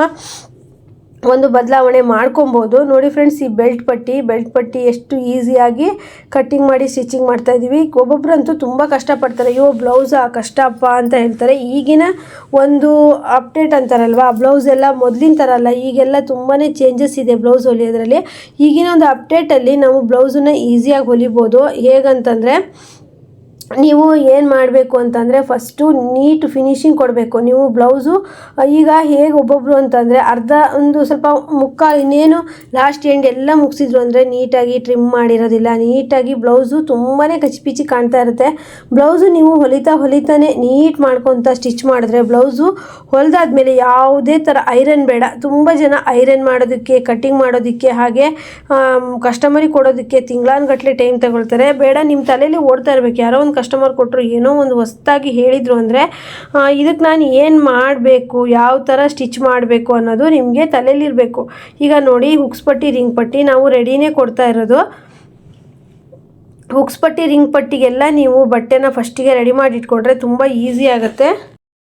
ಒಂದು ಬದಲಾವಣೆ ಮಾಡ್ಕೊಬೋದು. ನೋಡಿ ಫ್ರೆಂಡ್ಸ್ ಈ ಬೆಲ್ಟ್ ಪಟ್ಟಿ ಬೆಲ್ಟ್ ಪಟ್ಟಿ ಎಷ್ಟು ಈಸಿಯಾಗಿ ಕಟ್ಟಿಂಗ್ ಮಾಡಿ ಸ್ಟಿಚಿಂಗ್ ಮಾಡ್ತಾ ಇದ್ದೀವಿ ಒಬ್ಬೊಬ್ರಂತೂ ತುಂಬ ಕಷ್ಟಪಡ್ತಾರೆ. ಅಯ್ಯೋ ಬ್ಲೌಸಾ ಕಷ್ಟಪ್ಪ ಅಂತ ಹೇಳ್ತಾರೆ. ಈಗಿನ ಒಂದು ಅಪ್ಡೇಟ್ ಅಂತಾರಲ್ವಾ? ಬ್ಲೌಸ್ ಎಲ್ಲ ಮೊದಲಿನ ಥರ ಅಲ್ಲ. ಈಗೆಲ್ಲ ತುಂಬಾ ಚೇಂಜಸ್ ಇದೆ ಬ್ಲೌಸ್ ಹೊಲಿಯೋದ್ರಲ್ಲಿ. ಈಗಿನ ಒಂದು ಅಪ್ಡೇಟಲ್ಲಿ ನಾವು ಬ್ಲೌಸನ್ನ ಈಸಿಯಾಗಿ ಹೊಲಿಬೋದು. ಹೇಗಂತಂದರೆ ನೀವು ಏನು ಮಾಡಬೇಕು ಅಂತಂದರೆ ಫಸ್ಟು ನೀಟ್ ಫಿನಿಶಿಂಗ್ ಕೊಡಬೇಕು. ನೀವು ಬ್ಲೌಸು ಈಗ ಹೇಗೆ ಒಬ್ಬೊಬ್ಬರು ಅಂತಂದರೆ ಅರ್ಧ ಒಂದು ಸ್ವಲ್ಪ ಮುಕ್ಕ ಇನ್ನೇನು ಲಾಸ್ಟ್ ಎಂಡ್ ಎಲ್ಲ ಮುಗಿಸಿದ್ರು ಅಂದರೆ ನೀಟಾಗಿ ಟ್ರಿಮ್ ಮಾಡಿರೋದಿಲ್ಲ. ನೀಟಾಗಿ ಬ್ಲೌಸು ತುಂಬಾ ಕಚ್ಪಿಚಿ ಕಾಣ್ತಾ ಇರುತ್ತೆ. ಬ್ಲೌಸು ನೀವು ಹೊಲಿತಾ ಹೊಲಿತಾನೆ ನೀಟ್ ಮಾಡ್ಕೊತ ಸ್ಟಿಚ್ ಮಾಡಿದ್ರೆ ಬ್ಲೌಸು ಹೊಲಿದಾದ್ಮೇಲೆ ಯಾವುದೇ ಥರ ಐರನ್ ಬೇಡ. ತುಂಬ ಜನ ಐರನ್ ಮಾಡೋದಕ್ಕೆ ಕಟ್ಟಿಂಗ್ ಮಾಡೋದಕ್ಕೆ, ಹಾಗೆ ಕಸ್ಟಮರಿಗೆ ಕೊಡೋದಕ್ಕೆ ತಿಂಗಳಾನ್ಗಟ್ಲೆ ಟೈಮ್ ತಗೊಳ್ತಾರೆ. ಬೇಡ ನಿಮ್ಮ ತಲೆಯಲ್ಲಿ ಓಡ್ತಾ ಇರಬೇಕು. ಯಾರೋ ಒಂದು ಕಸ್ಟಮರ್ ಕೊಟ್ಟರು ಏನೋ ಒಂದು ಹೊಸ್ದಾಗಿ ಹೇಳಿದರು ಅಂದರೆ ಇದಕ್ಕೆ ನಾನು ಏನು ಮಾಡಬೇಕು, ಯಾವ ಥರ ಸ್ಟಿಚ್ ಮಾಡಬೇಕು ಅನ್ನೋದು ನಿಮಗೆ ತಲೆಯಲ್ಲಿರಬೇಕು ಈಗ ನೋಡಿ ಹುಕ್ಸ್ ಪಟ್ಟಿ ರಿಂಗ್ ಪಟ್ಟಿ ನಾವು ರೆಡಿನೇ ಕೊಡ್ತಾ ಇರೋದು. ಹುಕ್ಸ್ ಪಟ್ಟಿ ರಿಂಗ್ ಪಟ್ಟಿಗೆಲ್ಲ ನೀವು ಬಟ್ಟೆನ ಫಸ್ಟಿಗೆ ರೆಡಿ ಮಾಡಿ ಇಟ್ಕೊಂಡ್ರೆ ತುಂಬ ಈಸಿ ಆಗುತ್ತೆ.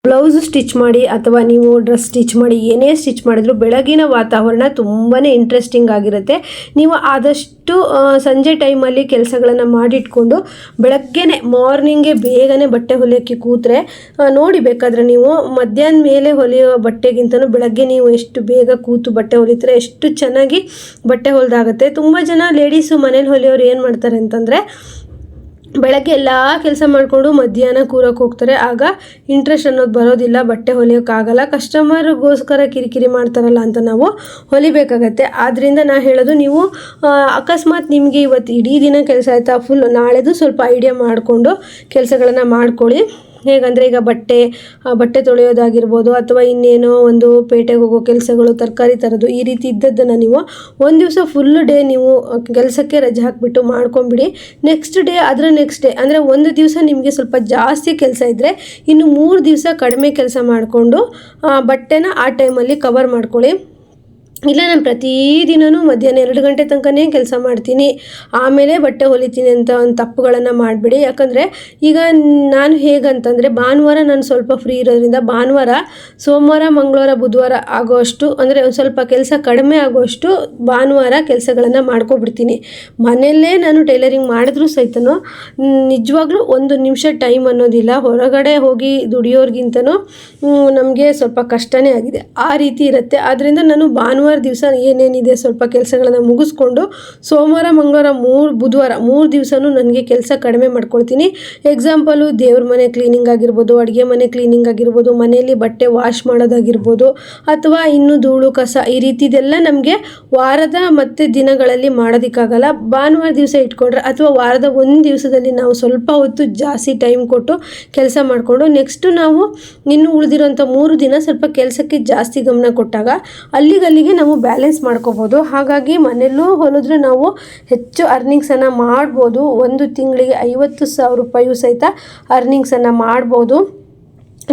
ಬ್ಲೌಸ್ ಸ್ಟಿಚ್ ಮಾಡಿ ಅಥವಾ ನೀವು ಡ್ರೆಸ್ ಸ್ಟಿಚ್ ಮಾಡಿ ಏನೇ ಸ್ಟಿಚ್ ಮಾಡಿದ್ರು ಬೆಳಗಿನ ವಾತಾವರಣ ತುಂಬಾ ಇಂಟ್ರೆಸ್ಟಿಂಗ್ ಆಗಿರುತ್ತೆ. ನೀವು ಆದಷ್ಟು ಸಂಜೆ ಟೈಮಲ್ಲಿ ಕೆಲಸಗಳನ್ನು ಮಾಡಿಟ್ಕೊಂಡು ಬೆಳಗ್ಗೆನೆ ಮಾರ್ನಿಂಗೆ ಬೇಗನೆ ಬಟ್ಟೆ ಹೊಲಿಯೋಕ್ಕೆ ಕೂತ್ರೆ ನೋಡಿ ಬೇಕಾದರೆ ನೀವು ಮಧ್ಯಾಹ್ನ ಮೇಲೆ ಹೊಲಿಯೋ ಬಟ್ಟೆಗಿಂತನೂ ಬೆಳಗ್ಗೆ ನೀವು ಎಷ್ಟು ಬೇಗ ಕೂತು ಬಟ್ಟೆ ಹೊಲಿತಾರೆ, ಎಷ್ಟು ಚೆನ್ನಾಗಿ ಬಟ್ಟೆ ಹೊಲಿದಾಗುತ್ತೆ. ತುಂಬ ಜನ ಲೇಡೀಸು ಮನೇಲಿ ಹೊಲಿಯೋರು ಏನು ಮಾಡ್ತಾರೆ ಅಂತಂದರೆ ಬೆಳಗ್ಗೆ ಎಲ್ಲ ಕೆಲಸ ಮಾಡಿಕೊಂಡು ಮಧ್ಯಾಹ್ನ ಕೂರಕ್ಕೆ ಹೋಗ್ತಾರೆ. ಆಗ ಇಂಟ್ರೆಸ್ಟ್ ಅನ್ನೋದು ಬರೋದಿಲ್ಲ, ಬಟ್ಟೆ ಹೊಲಿಯೋಕ್ಕಾಗಲ್ಲ. ಕಸ್ಟಮರ್ಗೋಸ್ಕರ ಕಿರಿಕಿರಿ ಮಾಡ್ತಾರಲ್ಲ ಅಂತ ನಾವು ಹೊಲಿಬೇಕಾಗತ್ತೆ. ಆದ್ದರಿಂದ ನಾ ಹೇಳೋದು, ನೀವು ಅಕಸ್ಮಾತ್ ನಿಮಗೆ ಇವತ್ತು ಇಡೀ ದಿನ ಕೆಲಸ ಆಯಿತಾ? ಫುಲ್ ನಾಳೆದು ಸ್ವಲ್ಪ ಐಡಿಯಾ ಮಾಡಿಕೊಂಡು ಕೆಲಸಗಳನ್ನು ಮಾಡ್ಕೊಳ್ಳಿ. ಹೇಗಂದರೆ ಈಗ ಬಟ್ಟೆ ಬಟ್ಟೆ ತೊಳೆಯೋದಾಗಿರ್ಬೋದು ಅಥವಾ ಇನ್ನೇನೋ ಒಂದು ಪೇಟೆಗೆ ಹೋಗೋ ಕೆಲಸಗಳು, ತರಕಾರಿ ತರೋದು ಈ ರೀತಿ ಇದ್ದದ್ದನ್ನು ನೀವು ಒಂದು ದಿವಸ ಫುಲ್ ಡೇ ನೀವು ಕೆಲಸಕ್ಕೆ ರಜೆ ಹಾಕಿಬಿಟ್ಟು ಮಾಡ್ಕೊಂಬಿಡಿ. ನೆಕ್ಸ್ಟ್ ಡೇ ಅದರ ನೆಕ್ಸ್ಟ್ ಡೇ ಅಂದರೆ ಒಂದು ದಿವಸ ನಿಮಗೆ ಸ್ವಲ್ಪ ಜಾಸ್ತಿ ಕೆಲಸ ಇದ್ದರೆ ಇನ್ನು ಮೂರು ದಿವಸ ಕಡಿಮೆ ಕೆಲಸ ಮಾಡಿಕೊಂಡು ಬಟ್ಟೆನ ಆ ಟೈಮಲ್ಲಿ ಕವರ್ ಮಾಡ್ಕೊಳ್ಳಿ. ಇಲ್ಲ, ನಾನು ಪ್ರತಿದಿನವೂ ಮಧ್ಯಾಹ್ನ ಎರಡು ಗಂಟೆ ತನಕನೇ ಕೆಲಸ ಮಾಡ್ತೀನಿ. ಆಮೇಲೆ ಬಟ್ಟೆ ಹೊಲಿತೀನಿ ಅಂತ ಒಂದು ತಪ್ಪುಗಳನ್ನು ಮಾಡಬೇಡಿ. ಯಾಕಂದರೆ ಈಗ ನಾನು ಹೇಗಂತಂದರೆ ಭಾನುವಾರ ನಾನು ಸ್ವಲ್ಪ ಫ್ರೀ ಇರೋದ್ರಿಂದ ಭಾನುವಾರ, ಸೋಮವಾರ, ಮಂಗಳವಾರ, ಬುಧವಾರ ಆಗೋಷ್ಟು, ಅಂದರೆ ಒಂದು ಸ್ವಲ್ಪ ಕೆಲಸ ಕಡಿಮೆ ಆಗೋಷ್ಟು ಭಾನುವಾರ ಕೆಲಸಗಳನ್ನು ಮಾಡ್ಕೊಬಿಡ್ತೀನಿ. ಮನೆಯಲ್ಲೇ ನಾನು ಟೈಲರಿಂಗ್ ಮಾಡಿದ್ರೂ ಸಹಿತ ನಿಜವಾಗ್ಲೂ ಒಂದು ನಿಮಿಷ ಟೈಮ್ ಅನ್ನೋದಿಲ್ಲ. ಹೊರಗಡೆ ಹೋಗಿ ದುಡಿಯೋರ್ಗಿಂತನೂ ನಮಗೆ ಸ್ವಲ್ಪ ಕಷ್ಟನೇ ಆಗಿದೆ. ಆ ರೀತಿ ಇರುತ್ತೆ. ಆದ್ದರಿಂದ ನಾನು ಭಾನುವಾರ ಭಾನುವಾರ ದಿವಸ ಏನೇನಿದೆ ಸ್ವಲ್ಪ ಕೆಲಸಗಳನ್ನು ಮುಗಿಸ್ಕೊಂಡು ಸೋಮವಾರ, ಮಂಗಳವಾರ ಮೂರು, ಬುಧವಾರ ಮೂರು ದಿವಸನೂ ನನಗೆ ಕೆಲಸ ಕಡಿಮೆ ಮಾಡ್ಕೊಳ್ತೀನಿ. ಎಕ್ಸಾಂಪಲು ದೇವ್ರ ಮನೆ ಕ್ಲೀನಿಂಗ್ ಆಗಿರ್ಬೋದು, ಅಡುಗೆ ಮನೆ ಕ್ಲೀನಿಂಗ್ ಆಗಿರ್ಬೋದು, ಮನೆಯಲ್ಲಿ ಬಟ್ಟೆ ವಾಶ್ ಮಾಡೋದಾಗಿರ್ಬೋದು, ಅಥವಾ ಇನ್ನು ಧೂಳು, ಕಸ ಈ ರೀತಿದೆಲ್ಲ ನಮಗೆ ವಾರದ ಮತ್ತು ದಿನಗಳಲ್ಲಿ ಮಾಡೋದಕ್ಕಾಗಲ್ಲ. ಭಾನುವಾರ ದಿವಸ ಇಟ್ಕೊಂಡ್ರೆ ಅಥವಾ ವಾರದ ಒಂದು ದಿವಸದಲ್ಲಿ ನಾವು ಸ್ವಲ್ಪ ಹೊತ್ತು ಜಾಸ್ತಿ ಟೈಮ್ ಕೊಟ್ಟು ಕೆಲಸ ಮಾಡಿಕೊಂಡು ನೆಕ್ಸ್ಟು ನಾವು ಇನ್ನು ಉಳಿದಿರೋಂಥ ಮೂರು ದಿನ ಸ್ವಲ್ಪ ಕೆಲಸಕ್ಕೆ ಜಾಸ್ತಿ ಗಮನ ಕೊಟ್ಟಾಗ ಅಲ್ಲಿಗಲ್ಲಿಗೆ ನಾವು ಬ್ಯಾಲೆನ್ಸ್ ಮಾಡ್ಕೋಬೋದು. ಹಾಗಾಗಿ ಮನೆಯಲ್ಲೂ ಹೊಲಿದ್ರೆ ನಾವು ಹೆಚ್ಚು ಅರ್ನಿಂಗ್ಸನ್ನು ಮಾಡ್ಬೋದು. ಒಂದು ತಿಂಗಳಿಗೆ ಐವತ್ತು ಸಾವಿರ ರೂಪಾಯಿಯೂ ಸಹಿತ ಅರ್ನಿಂಗ್ಸನ್ನು ಮಾಡ್ಬೋದು.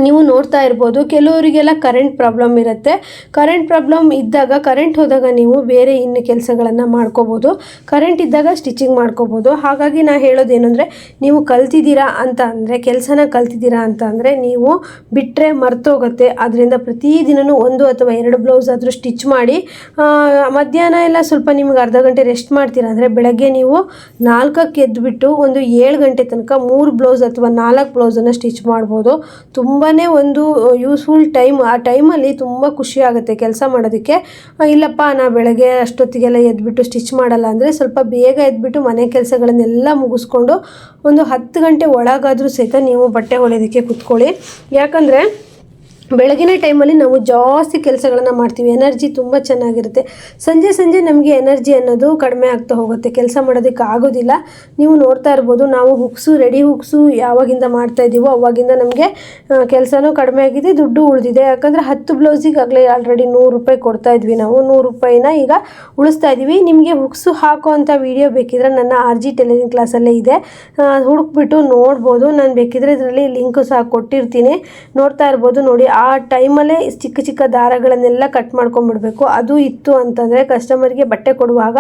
ನೀವು ನೋಡ್ತಾ ಇರ್ಬೋದು, ಕೆಲವರಿಗೆಲ್ಲ ಕರೆಂಟ್ ಪ್ರಾಬ್ಲಮ್ ಇರುತ್ತೆ. ಕರೆಂಟ್ ಪ್ರಾಬ್ಲಮ್ ಇದ್ದಾಗ ಕರೆಂಟ್ ಹೋದಾಗ ನೀವು ಬೇರೆ ಇನ್ನು ಕೆಲಸಗಳನ್ನು ಮಾಡ್ಕೋಬೋದು. ಕರೆಂಟ್ ಇದ್ದಾಗ ಸ್ಟಿಚಿಂಗ್ ಮಾಡ್ಕೋಬೋದು. ಹಾಗಾಗಿ ನಾ ಹೇಳೋದೇನೆಂದರೆ, ನೀವು ಕಲ್ತಿದ್ದೀರಾ ಅಂತ ಅಂದರೆ, ಕೆಲಸನ ಕಲ್ತಿದ್ದೀರಾ ಅಂತ ಅಂದರೆ, ನೀವು ಬಿಟ್ಟರೆ ಮರ್ತೋಗುತ್ತೆ. ಅದರಿಂದ ಪ್ರತಿದಿನವೂ ಒಂದು ಅಥವಾ ಎರಡು ಬ್ಲೌಸ್ ಆದರೂ ಸ್ಟಿಚ್ ಮಾಡಿ ಮಧ್ಯಾಹ್ನ ಎಲ್ಲ ಸ್ವಲ್ಪ ನಿಮ್ಗೆ ಅರ್ಧ ಗಂಟೆ ರೆಸ್ಟ್ ಮಾಡ್ತೀರಾ ಅಂದರೆ, ಬೆಳಗ್ಗೆ ನೀವು ನಾಲ್ಕಕ್ಕೆ ಎದ್ದುಬಿಟ್ಟು ಒಂದು ಏಳು ಗಂಟೆ ತನಕ ಮೂರು ಬ್ಲೌಸ್ ಅಥವಾ ನಾಲ್ಕು ಬ್ಲೌಸನ್ನು ಸ್ಟಿಚ್ ಮಾಡ್ಬೋದು. ತುಂಬಾ ಒಂದು ಯೂಸ್ಫುಲ್ ಟೈಮ್ ಆ ಟೈಮಲ್ಲಿ ತುಂಬ ಖುಷಿ ಆಗುತ್ತೆ ಕೆಲಸ ಮಾಡೋದಕ್ಕೆ. ಇಲ್ಲಪ್ಪ, ನಾ ಬೆಳಗ್ಗೆ ಅಷ್ಟೊತ್ತಿಗೆಲ್ಲ ಎದ್ಬಿಟ್ಟು ಸ್ಟಿಚ್ ಮಾಡಲ್ಲ ಅಂದರೆ ಸ್ವಲ್ಪ ಬೇಗ ಎದ್ಬಿಟ್ಟು ಮನೆ ಕೆಲಸಗಳನ್ನೆಲ್ಲ ಮುಗಿಸ್ಕೊಂಡು ಒಂದು ಹತ್ತು ಗಂಟೆ ಒಳಗಾದರೂ ಸಹಿತ ನೀವು ಬಟ್ಟೆ ಹೊಲಿಯೋದಕ್ಕೆ ಕುತ್ಕೊಳ್ಳಿ. ಯಾಕಂದರೆ ಬೆಳಗಿನ ಟೈಮಲ್ಲಿ ನಾವು ಜಾಸ್ತಿ ಕೆಲಸಗಳನ್ನು ಮಾಡ್ತೀವಿ. ಎನರ್ಜಿ ತುಂಬ ಚೆನ್ನಾಗಿರುತ್ತೆ. ಸಂಜೆ ಸಂಜೆ ನಮಗೆ ಎನರ್ಜಿ ಅನ್ನೋದು ಕಡಿಮೆ ಆಗ್ತಾ ಹೋಗುತ್ತೆ. ಕೆಲಸ ಮಾಡೋದಕ್ಕೆ ಆಗೋದಿಲ್ಲ. ನೀವು ನೋಡ್ತಾ ಇರ್ಬೋದು, ನಾವು ಹುಕ್ಸು ರೆಡಿ ಹುಕ್ಸು ಯಾವಾಗಿಂದ ಮಾಡ್ತಾ ಇದ್ದೀವೋ ಅವಾಗಿಂದ ನಮಗೆ ಕೆಲಸನೂ ಕಡಿಮೆ ಆಗಿದೆ, ದುಡ್ಡು ಉಳಿದಿದೆ. ಯಾಕಂದರೆ ಹತ್ತು ಬ್ಲೌಸಿಗಾಗಲೇ ಆಲ್ರೆಡಿ ನೂರು ರೂಪಾಯಿ ಕೊಡ್ತಾ ಇದ್ವಿ ನಾವು. ನೂರು ರೂಪಾಯಿನ ಈಗ ಉಳಿಸ್ತಾ ಇದ್ದೀವಿ ನಿಮಗೆ ಹುಕ್ಸು ಹಾಕೋ ಅಂಥ ವಿಡಿಯೋ ಬೇಕಿದ್ರೆ ನನ್ನ ಆರ್ ಜಿ ಟೈಲರಿಂಗ್ ಕ್ಲಾಸಲ್ಲೇ ಇದೆ. ಹುಡುಕ್ಬಿಟ್ಟು ನೋಡ್ಬೋದು. ನಾನು ಬೇಕಿದ್ರೆ ಇದರಲ್ಲಿ ಲಿಂಕು ಸಹ ಕೊಟ್ಟಿರ್ತೀನಿ. ನೋಡ್ತಾ ಇರ್ಬೋದು. ನೋಡಿ ಆ ಟೈಮಲ್ಲೇ ಚಿಕ್ಕ ಚಿಕ್ಕ ದಾರಗಳನ್ನೆಲ್ಲ ಕಟ್ ಮಾಡ್ಕೊಂಡ್ಬಿಡ್ಬೇಕು ಅದು ಇತ್ತು ಅಂತಂದರೆ ಕಸ್ಟಮರ್ಗೆ ಬಟ್ಟೆ ಕೊಡುವಾಗ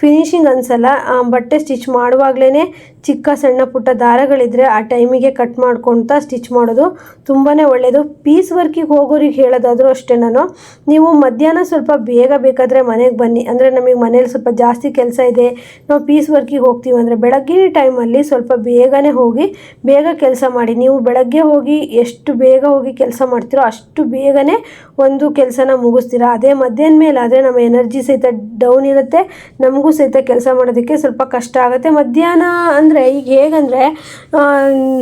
ಫಿನಿಶಿಂಗ್ ಅನ್ಸಲ್ಲ. ಬಟ್ಟೆ ಸ್ಟಿಚ್ ಮಾಡುವಾಗಲೇ ಚಿಕ್ಕ ಸಣ್ಣ ಪುಟ್ಟ ದಾರಗಳಿದ್ರೆ ಆ ಟೈಮಿಗೆ ಕಟ್ ಮಾಡ್ಕೊಳ್ತಾ ಸ್ಟಿಚ್ ಮಾಡೋದು ತುಂಬಾ ಒಳ್ಳೆಯದು ಪೀಸ್ ವರ್ಕಿಗೆ ಹೋಗೋರಿಗೆ ಹೇಳೋದಾದರೂ ಅಷ್ಟೇ ನಾನು. ನೀವು ಮಧ್ಯಾಹ್ನ ಸ್ವಲ್ಪ ಬೇಗ ಬೇಕಾದರೆ ಮನೆಗೆ ಬನ್ನಿ. ಅಂದರೆ ನಮಗೆ ಮನೇಲಿ ಸ್ವಲ್ಪ ಜಾಸ್ತಿ ಕೆಲಸ ಇದೆ. ನಾವು ಪೀಸ್ ವರ್ಕಿಗೆ ಹೋಗ್ತೀವಿ ಅಂದರೆ ಬೆಳಗ್ಗಿನ ಟೈಮಲ್ಲಿ ಸ್ವಲ್ಪ ಬೇಗನೆ ಹೋಗಿ ಬೇಗ ಕೆಲಸ ಮಾಡಿ. ನೀವು ಬೆಳಗ್ಗೆ ಹೋಗಿ ಎಷ್ಟು ಬೇಗ ಹೋಗಿ ಕೆಲಸ ಮಾಡ್ತೀರೋ ಅಷ್ಟು ಬೇಗನೆ ಒಂದು ಕೆಲಸನ ಮುಗಿಸ್ತೀರಾ? ಅದೇ ಮಧ್ಯಾಹ್ನ ಮೇಲೆ ಆದರೆ ನಮ್ಮ ಎನರ್ಜಿ ಸಹಿತ ಡೌನ್ ಇರುತ್ತೆ. ನಮಗೂ ಸಹಿತ ಕೆಲಸ ಮಾಡೋದಕ್ಕೆ ಸ್ವಲ್ಪ ಕಷ್ಟ ಆಗುತ್ತೆ. ಮಧ್ಯಾಹ್ನ ಅಂದರೆ ಈಗ ಹೇಗಂದರೆ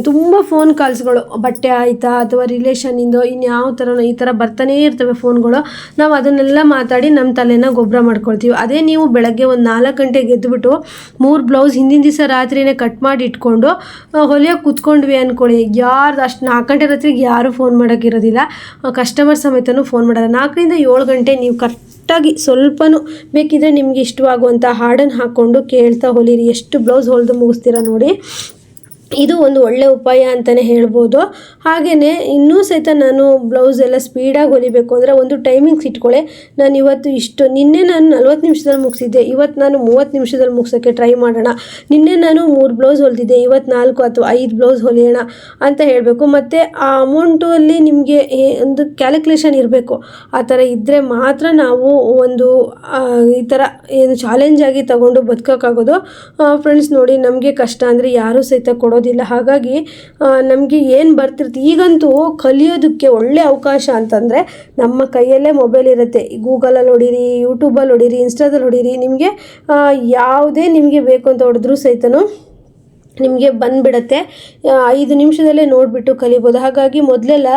ತುಂಬ ಫೋನ್ ಕಾಲ್ಸ್ಗಳು ಬಟ್ಟೆ ಆಯಿತಾ ಅಥವಾ ರಿಲೇಷನಿಂದ ಇನ್ಯಾವ ಥರನೋ ಈ ಥರ ಬರ್ತಾನೇ ಇರ್ತವೆ ಫೋನ್ಗಳು ನಾವು ಅದನ್ನೆಲ್ಲ ಮಾತಾಡಿ ನಮ್ಮ ತಲೆನ ಗೊಬ್ಬರ ಮಾಡ್ಕೊಳ್ತೀವಿ. ಅದೇ ನೀವು ಬೆಳಗ್ಗೆ ಒಂದು ನಾಲ್ಕು ಗಂಟೆಗೆ ಎದ್ದುಬಿಟ್ಟು ಮೂರು ಬ್ಲೌಸ್ ಹಿಂದಿನ ದಿವಸ ರಾತ್ರಿನೇ ಕಟ್ ಮಾಡಿ ಇಟ್ಕೊಂಡು ಹೊಲಿಯೋಕೆ ಕೂತ್ಕೊಂಡ್ವಿ ಅಂದ್ಕೊಳ್ಳಿ ಯಾರ್ದು ಅಷ್ಟು ನಾಲ್ಕು ಗಂಟೆ ರಾತ್ರಿಗೆ ಯಾರೂ ಫೋನ್ ಮಾಡೋಕ್ಕಿರೋದಿಲ್ಲ ಕಸ್ಟಮರ್ ಸಮೇತನೂ ಫೋನ್ ಮಾಡೋಲ್ಲ. ನಾಲ್ಕರಿಂದ ಏಳು ಗಂಟೆ ನೀವು ಕರೆಕ್ಟಾಗಿ ಸ್ವಲ್ಪನೂ ಬೇಕಿದ್ದರೆ ನಿಮಗೆ ಇಷ್ಟವಾಗುವಂಥ ಹಾಡನ್ನು ಹಾಕ್ಕೊಂಡು ಕೇಳ್ತಾ ಹೊಲೀರಿ. ಎಷ್ಟು ಬ್ಲೌಸ್ ಹೊಲಿದು ಮುಗಿಸ್ತೀರ ನೋಡಿ. ಇದು ಒಂದು ಒಳ್ಳೆ ಉಪಾಯ ಅಂತಲೇ ಹೇಳ್ಬೋದು. ಹಾಗೆಯೇ ಇನ್ನೂ ಸಹಿತ ನಾನು ಬ್ಲೌಸ್ ಎಲ್ಲ ಸ್ಪೀಡಾಗಿ ಹೊಲಿಬೇಕು ಅಂದರೆ ಒಂದು ಟೈಮಿಂಗ್ಸ್ ಇಟ್ಕೊಳ್ಳಿ ನಾನು ಇವತ್ತು ಇಷ್ಟು, ನಿನ್ನೆ ನಾನು ನಲ್ವತ್ತು ನಿಮಿಷದಲ್ಲಿ ಮುಗಿಸಿದ್ದೆ. ಇವತ್ತು ನಾನು ಮೂವತ್ತು ನಿಮಿಷದಲ್ಲಿ ಮುಗಿಸೋಕ್ಕೆ ಟ್ರೈ ಮಾಡೋಣ. ನಿನ್ನೆ ನಾನು ಮೂರು ಬ್ಲೌಸ್ ಹೊಲಿದಿದ್ದೆ. ಇವತ್ತು ನಾಲ್ಕು ಅಥವಾ ಐದು ಬ್ಲೌಸ್ ಹೊಲಿಯೋಣ ಅಂತ ಹೇಳಬೇಕು. ಮತ್ತು ಆ ಅಮೌಂಟಲ್ಲಿ ನಿಮಗೆ ಒಂದು ಕ್ಯಾಲ್ಕುಲೇಷನ್ ಇರಬೇಕು. ಆ ಥರ ಇದ್ದರೆ ಮಾತ್ರ ನಾವು ಒಂದು ಈ ಥರ ಏನು ಚಾಲೆಂಜಾಗಿ ತಗೊಂಡು ಬದುಕೋಕ್ಕಾಗೋದು. ಫ್ರೆಂಡ್ಸ್ ನೋಡಿ ನಮಗೆ ಕಷ್ಟ ಅಂದರೆ ಯಾರೂ ಸಹಿತ ಕೊಡೋದಿಲ್ಲ ಹಾಗಾಗಿ ನಮಗೆ ಏನು ಬರ್ತಿರುತ್ತೆ ಈಗಂತೂ ಕಲಿಯೋದಕ್ಕೆ ಒಳ್ಳೆ ಅವಕಾಶ ಅಂತಂದರೆ ನಮ್ಮ ಕೈಯಲ್ಲೇ ಮೊಬೈಲ್ ಇರುತ್ತೆ. ಗೂಗಲಲ್ಲಿ ಹೊಡೀರಿ ಯೂಟ್ಯೂಬಲ್ಲಿ ಹೊಡೀರಿ ಇನ್ಸ್ಟಾದಲ್ಲಿ ಹೊಡೀರಿ ನಿಮಗೆ ಯಾವುದೇ ನಿಮಗೆ ಬೇಕು ಅಂತ ಹೊಡೆದ್ರೂ ಸಹಿತನೂ ನಿಮಗೆ ಬಂದುಬಿಡತ್ತೆ. ಐದು ನಿಮಿಷದಲ್ಲೇ ನೋಡಿಬಿಟ್ಟು ಕಲಿಬೋದು. ಹಾಗಾಗಿ ಮೊದಲೆಲ್ಲ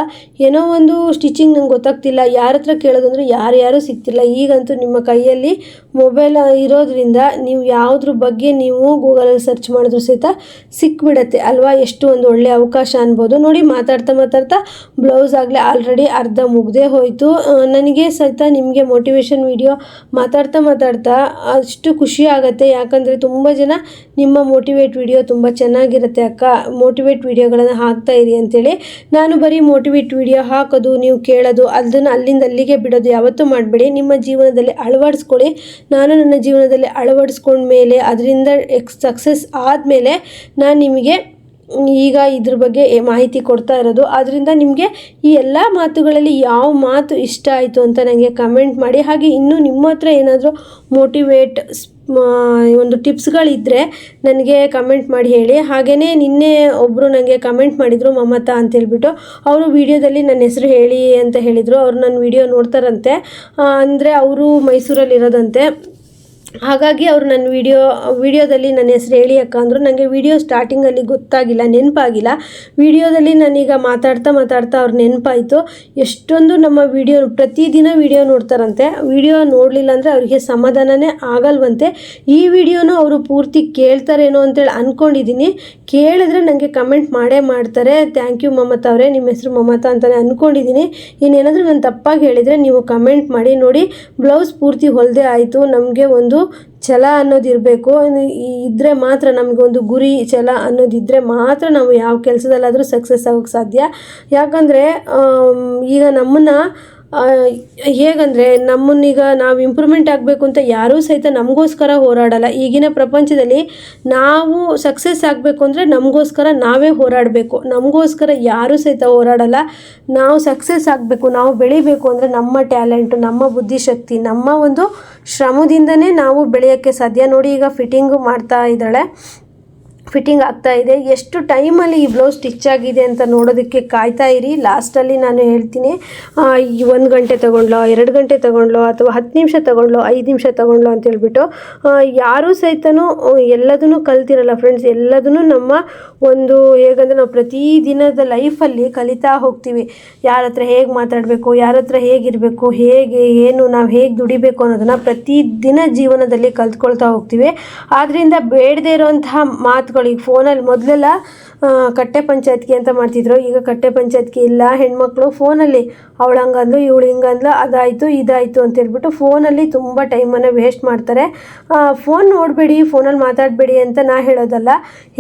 ಏನೋ ಒಂದು ಸ್ಟಿಚಿಂಗ್ ನಂಗೆ ಗೊತ್ತಾಗ್ತಿಲ್ಲ. ಯಾರ ಹತ್ರ ಕೇಳೋದಂದ್ರೆ ಯಾರ್ಯಾರು ಸಿಗ್ತಿಲ್ಲ. ಈಗಂತೂ ನಿಮ್ಮ ಕೈಯಲ್ಲಿ ಮೊಬೈಲ್ ಇರೋದ್ರಿಂದ ನೀವು ಯಾವುದ್ರ ಬಗ್ಗೆ ನೀವು ಗೂಗಲಲ್ಲಿ ಸರ್ಚ್ ಮಾಡಿದ್ರು ಸಹಿತ ಸಿಕ್ಬಿಡತ್ತೆ. ಅಲ್ವಾ? ಎಷ್ಟು ಒಂದು ಒಳ್ಳೆ ಅವಕಾಶ ಅನ್ಬೋದು. ನೋಡಿ, ಮಾತಾಡ್ತಾ ಮಾತಾಡ್ತಾ ಬ್ಲೌಸ್ ಆಗಲೇ ಆಲ್ರೆಡಿ ಅರ್ಧ ಮುಗ್ದೇ ಹೋಯಿತು. ನನಗೆ ಸಹಿತ ನಿಮಗೆ ಮೋಟಿವೇಶನ್ ವಿಡಿಯೋ ಮಾತಾಡ್ತಾ ಮಾತಾಡ್ತಾ ಅಷ್ಟು ಖುಷಿ ಆಗುತ್ತೆ. ಯಾಕಂದರೆ ತುಂಬ ಜನ ನಿಮ್ಮ ಮೋಟಿವೇಟ್ ವಿಡಿಯೋ ತುಂಬ ಚೆನ್ನಾಗಿರುತ್ತೆ ಅಕ್ಕ. ಮೋಟಿವೇಟ್ ವಿಡಿಯೋಗಳನ್ನು ಹಾಕ್ತಾ ಇರಿ ಅಂತೇಳಿ ನಾನು ಬರೀ ಮೋಟಿವೇಟ್ ವಿಡಿಯೋ ಹಾಕೋದು, ನೀವು ಕೇಳೋದು ಅದನ್ನು ಅಲ್ಲಿಂದ ಅಲ್ಲಿಗೆ ಬಿಡೋದು ಯಾವತ್ತೂ ಮಾಡಬೇಡಿ. ನಿಮ್ಮ ಜೀವನದಲ್ಲಿ ಅಳವಡಿಸ್ಕೊಳ್ಳಿ. ನಾನು ನನ್ನ ಜೀವನದಲ್ಲಿ ಅಳವಡಿಸ್ಕೊಂಡ ಮೇಲೆ ಅದರಿಂದ ಎಕ್ಸ್ ಸಕ್ಸಸ್ ಆದಮೇಲೆ ನಾನು ನಿಮಗೆ ಈಗ ಇದ್ರ ಬಗ್ಗೆ ಮಾಹಿತಿ ಕೊಡ್ತಾ ಇರೋದು. ಆದ್ದರಿಂದ ನಿಮಗೆ ಈ ಎಲ್ಲ ಮಾತುಗಳಲ್ಲಿ ಯಾವ ಮಾತು ಇಷ್ಟ ಆಯಿತು ಅಂತ ನನಗೆ ಕಮೆಂಟ್ ಮಾಡಿ. ಹಾಗೆ ಇನ್ನೂ ನಿಮ್ಮ ಹತ್ರ ಏನಾದರೂ ಮೋಟಿವೇಟ್ ಒಂದು ಟಿಪ್ಸ್ಗಳಿದ್ದರೆ ನನಗೆ ಕಮೆಂಟ್ ಮಾಡಿ ಹೇಳಿ. ಹಾಗೆಯೇ ನಿನ್ನೆ ಒಬ್ಬರು ನನಗೆ ಕಮೆಂಟ್ ಮಾಡಿದರು, ಮಮತಾ ಅಂತ ಹೇಳ್ಬಿಟ್ಟು. ಅವರು ವಿಡಿಯೋದಲ್ಲಿ ನನ್ನ ಹೆಸರು ಹೇಳಿ ಅಂತ ಹೇಳಿದರು. ಅವರು ನನ್ನ ವಿಡಿಯೋ ನೋಡ್ತಾರಂತೆ. ಅಂದರೆ ಅವರು ಮೈಸೂರಲ್ಲಿ ಇರೋದಂತೆ ಹಾಗಾಗಿ ಅವರು ನನ್ನ ವಿಡಿಯೋ, ವಿಡಿಯೋದಲ್ಲಿ ನನ್ನ ಹೆಸರು ಹೇಳಿ ಅಕ್ಕ ಅಂದರು ನನಗೆ ವಿಡಿಯೋ ಸ್ಟಾರ್ಟಿಂಗಲ್ಲಿ ಗೊತ್ತಾಗಿಲ್ಲ, ನೆನಪಾಗಿಲ್ಲ. ವಿಡಿಯೋದಲ್ಲಿ ನಾನೀಗ ಮಾತಾಡ್ತಾ ಮಾತಾಡ್ತಾ ಅವ್ರು ನೆನಪಾಯಿತು. ಎಷ್ಟೊಂದು ನಮ್ಮ ವಿಡಿಯೋ, ಪ್ರತಿದಿನ ವಿಡಿಯೋ ನೋಡ್ತಾರಂತೆ. ವಿಡಿಯೋ ನೋಡಲಿಲ್ಲ ಅಂದರೆ ಅವರಿಗೆ ಸಮಾಧಾನನೇ ಆಗಲ್ವಂತೆ. ಈ ವಿಡಿಯೋನೂ ಅವರು ಪೂರ್ತಿ ಕೇಳ್ತಾರೇನೋ ಅಂತೇಳಿ ಅಂದ್ಕೊಂಡಿದ್ದೀನಿ ಕೇಳಿದ್ರೆ ನನಗೆ ಕಮೆಂಟ್ ಮಾಡೇ ಮಾಡ್ತಾರೆ. ಥ್ಯಾಂಕ್ ಯು ಮಮತಾ ಅವರೇ, ನಿಮ್ಮ ಹೆಸರು ಮಮತಾ ಅಂತಲೇ ಅಂದ್ಕೊಂಡಿದ್ದೀನಿ ಇನ್ನೇನಾದರೂ ನಾನು ತಪ್ಪಾಗಿ ಹೇಳಿದರೆ ನೀವು ಕಮೆಂಟ್ ಮಾಡಿ ನೋಡಿ. ಬ್ಲೌಸ್ ಪೂರ್ತಿ ಹೊಲದೇ ಆಯಿತು. ನಮಗೆ ಒಂದು ಛಲ ಅನ್ನೋದಿರಬೇಕು ಇದ್ದರೆ ಮಾತ್ರ ನಮಗೊಂದು ಗುರಿ, ಛಲ ಅನ್ನೋದಿದ್ದರೆ ಮಾತ್ರ ನಾವು ಯಾವ ಕೆಲಸದಲ್ಲಾದರೂ ಸಕ್ಸಸ್ ಆಗೋಕ್ಕೆ ಸಾಧ್ಯ. ಯಾಕಂದರೆ ಈಗ ನಮ್ಮನ್ನು ಹೇಗಂದರೆ ನಮ್ಮನ್ನೀಗ ನಾವು ಇಂಪ್ರೂವ್ಮೆಂಟ್ ಆಗಬೇಕು ಅಂತ ಯಾರೂ ಸಹಿತ ನಮಗೋಸ್ಕರ ಹೋರಾಡಲ್ಲ. ಈಗಿನ ಪ್ರಪಂಚದಲ್ಲಿ ನಾವು ಸಕ್ಸಸ್ ಆಗಬೇಕು ಅಂದರೆ ನಮಗೋಸ್ಕರ ನಾವೇ ಹೋರಾಡಬೇಕು. ನಮಗೋಸ್ಕರ ಯಾರೂ ಸಹಿತ ಹೋರಾಡಲ್ಲ. ನಾವು ಸಕ್ಸಸ್ ಆಗಬೇಕು, ನಾವು ಬೆಳಿಬೇಕು ಅಂದರೆ ನಮ್ಮ ಟ್ಯಾಲೆಂಟು ನಮ್ಮ ಬುದ್ಧಿಶಕ್ತಿ, ನಮ್ಮ ಒಂದು ಶ್ರಮದಿಂದನೇ ನಾವು ಬೆಳೆಯೋಕ್ಕೆ ಸಾಧ್ಯ. ನೋಡಿ ಈಗ ಫಿಟ್ಟಿಂಗು ಮಾಡ್ತಾ ಇದ್ದಾಳೆ. ಫಿಟ್ಟಿಂಗ್ ಆಗ್ತಾ ಇದೆ. ಎಷ್ಟು ಟೈಮಲ್ಲಿ ಈ ಬ್ಲೌಸ್ ಸ್ಟಿಚ್ ಆಗಿದೆ ಅಂತ ನೋಡೋದಕ್ಕೆ ಕಾಯ್ತಾ ಇರಿ. ಲಾಸ್ಟಲ್ಲಿ ನಾನು ಹೇಳ್ತೀನಿ ಒಂದು ಗಂಟೆ ತಗೊಂಡ್ಲೋ, ಎರಡು ಗಂಟೆ ತಗೊಂಡ್ಲೋ, ಅಥವಾ ಹತ್ತು ನಿಮಿಷ ತಗೊಂಡ್ಲೋ, ಐದು ನಿಮಿಷ ತಗೊಂಡ್ಲೋ ಅಂತ ಹೇಳ್ಬಿಟ್ಟು ಯಾರೂ ಸಹಿತನೂ ಎಲ್ಲದನ್ನು ಕಲ್ತಿರಲ್ಲ ಫ್ರೆಂಡ್ಸ್ ಎಲ್ಲದನ್ನು ನಮ್ಮ ಒಂದು, ಹೇಗಂದರೆ ನಾವು ಪ್ರತಿ ದಿನದ ಲೈಫಲ್ಲಿ ಕಲಿತಾ ಹೋಗ್ತೀವಿ. ಯಾರ ಹತ್ರ ಹೇಗೆ ಮಾತಾಡಬೇಕು, ಯಾರ ಹತ್ರ ಹೇಗಿರಬೇಕು ಹೇಗೆ, ಏನು, ನಾವು ಹೇಗೆ ದುಡಿಬೇಕು ಅನ್ನೋದನ್ನು ಪ್ರತಿದಿನ ಜೀವನದಲ್ಲಿ ಕಲ್ತ್ಕೊಳ್ತಾ ಹೋಗ್ತೀವಿ. ಆದ್ದರಿಂದ ಬೇಡದೇ ಇರೋಂತಹ ಮಾತುಗಳು ಈಗ ಫೋನಲ್ಲಿ ಮೊದಲೆಲ್ಲ ಕಟ್ಟೆ ಪಂಚಾಯತ್ಗೆ ಅಂತ ಮಾಡ್ತಿದ್ರು. ಈಗ ಕಟ್ಟೆ ಪಂಚಾಯತ್ಗೆ ಇಲ್ಲ. ಹೆಣ್ಮಕ್ಳು ಫೋನಲ್ಲಿ ಅವಳು ಹಂಗಂದ್ಲು ಇವಳು ಹಿಂಗಂದ್ಲು ಅದಾಯಿತು, ಇದಾಯಿತು ಅಂತ ಹೇಳ್ಬಿಟ್ಟು ಫೋನಲ್ಲಿ ತುಂಬ ಟೈಮನ್ನು ವೇಸ್ಟ್ ಮಾಡ್ತಾರೆ. ಫೋನ್ ನೋಡಬೇಡಿ, ಫೋನಲ್ಲಿ ಮಾತಾಡಬೇಡಿ ಅಂತ ನಾ ಹೇಳೋದಲ್ಲ.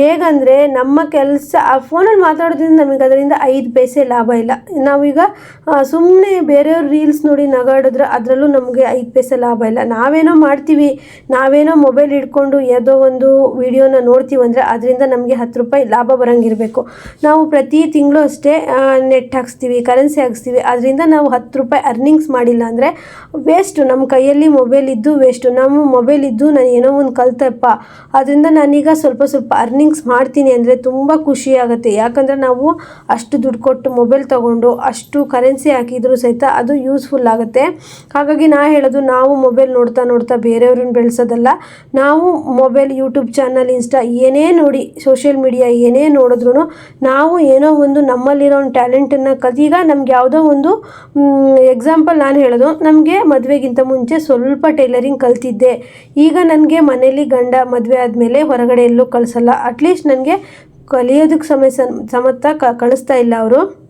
ಹೇಗಂದರೆ, ನಮ್ಮ ಕೆಲಸ, ಆ ಫೋನಲ್ಲಿ ಮಾತಾಡೋದ್ರಿಂದ ನಮಗೆ ಅದರಿಂದ ಐದು ಪೈಸೆ ಲಾಭ ಇಲ್ಲ. ನಾವೀಗ ಸುಮ್ಮನೆ ಬೇರೆಯವ್ರ ರೀಲ್ಸ್ ನೋಡಿ ನಗಾಡಿದ್ರೆ ಅದರಲ್ಲೂ ನಮಗೆ ಐದು ಪೈಸೆ ಲಾಭ ಇಲ್ಲ. ನಾವೇನೋ ಮಾಡ್ತೀವಿ, ನಾವೇನೋ ಮೊಬೈಲ್ ಹಿಡ್ಕೊಂಡು, ಯಾವುದೋ ಒಂದು ವಿಡಿಯೋನ ನೋಡ್ತೀವಿ ಅಂದರೆ ಅದರಿಂದ ನಮಗೆ ಹತ್ತು ರೂಪಾಯಿ ಲಾಭ ಬರೋಂಗಿರಬೇಕು. ನಾವು ಪ್ರತಿ ತಿಂಗಳು ಅಷ್ಟೇ ನೆಟ್ ಹಾಕ್ಸ್ತೀವಿ ಕರೆನ್ಸಿ ಹಾಕ್ಸ್ತೀವಿ. ಅದರಿಂದ ನಾವು ಹತ್ತು ರೂಪಾಯಿ ಅರ್ನಿಂಗ್ಸ್ ಮಾಡಿಲ್ಲ ಅಂದರೆ ವೇಸ್ಟು ನಮ್ಮ ಕೈಯಲ್ಲಿ ಮೊಬೈಲ್ ಇದ್ದು ವೇಸ್ಟು ನಮ್ಮ ಮೊಬೈಲ್ ಇದ್ದು ನಾನು ಏನೋ ಒಂದು ಕಲ್ತಪ್ಪ ಅದರಿಂದ ನಾನೀಗ ಸ್ವಲ್ಪ ಸ್ವಲ್ಪ ಅರ್ನಿಂಗ್ಸ್ ಮಾಡ್ತೀನಿ ಅಂದರೆ ತುಂಬ ಖುಷಿ ಆಗುತ್ತೆ. ಯಾಕಂದರೆ ನಾವು ಅಷ್ಟು ದುಡ್ಡು ಕೊಟ್ಟು ಮೊಬೈಲ್ ತೊಗೊಂಡು ಅಷ್ಟು ಕರೆನ್ಸಿ ಹಾಕಿದರೂ ಸಹಿತ ಅದು ಯೂಸ್ಫುಲ್ ಆಗುತ್ತೆ. ಹಾಗಾಗಿ ನಾ ಹೇಳೋದು, ನಾವು ಮೊಬೈಲ್ ನೋಡ್ತಾ ನೋಡ್ತಾ ಬೇರೆಯವ್ರನ್ನ ಬೆಳೆಸೋದಲ್ಲ, ನಾವು ಮೊಬೈಲ್ ಯೂಟ್ಯೂಬ್ ಚಾನಲ್ ಇನ್ಸ್ಟಾ ಏನೇ ನೋಡಿ ಸೋಷಿಯಲ್ ಮೀಡಿಯಾ ಏನೇ ನೋಡಿದ್ರು ನಾವು ಏನೋ ಒಂದು ನಮ್ಮಲ್ಲಿರೋ ಒಂದು ಟ್ಯಾಲೆಂಟನ್ನು ಈಗ ನಮ್ಗೆ ಯಾವುದೋ ಒಂದು ಎಕ್ಸಾಂಪಲ್ ನಾನು ಹೇಳೋದು. ನಮಗೆ ಮದುವೆಗಿಂತ ಮುಂಚೆ ಸ್ವಲ್ಪ ಟೈಲರಿಂಗ್ ಕಲ್ತಿದ್ದೆ. ಈಗ ನನಗೆ ಮನೇಲಿ ಗಂಡ ಮದುವೆ ಆದಮೇಲೆ ಹೊರಗಡೆ ಎಲ್ಲೂ ಕಳಿಸಲ್ಲ. ಅಟ್ಲೀಸ್ಟ್ ನನಗೆ ಕಲಿಯೋದಕ್ಕೆ ಸಮಯ ಸಮತ್ತ ಕಳಿಸ್ತಾ ಇಲ್ಲ ಅವರು.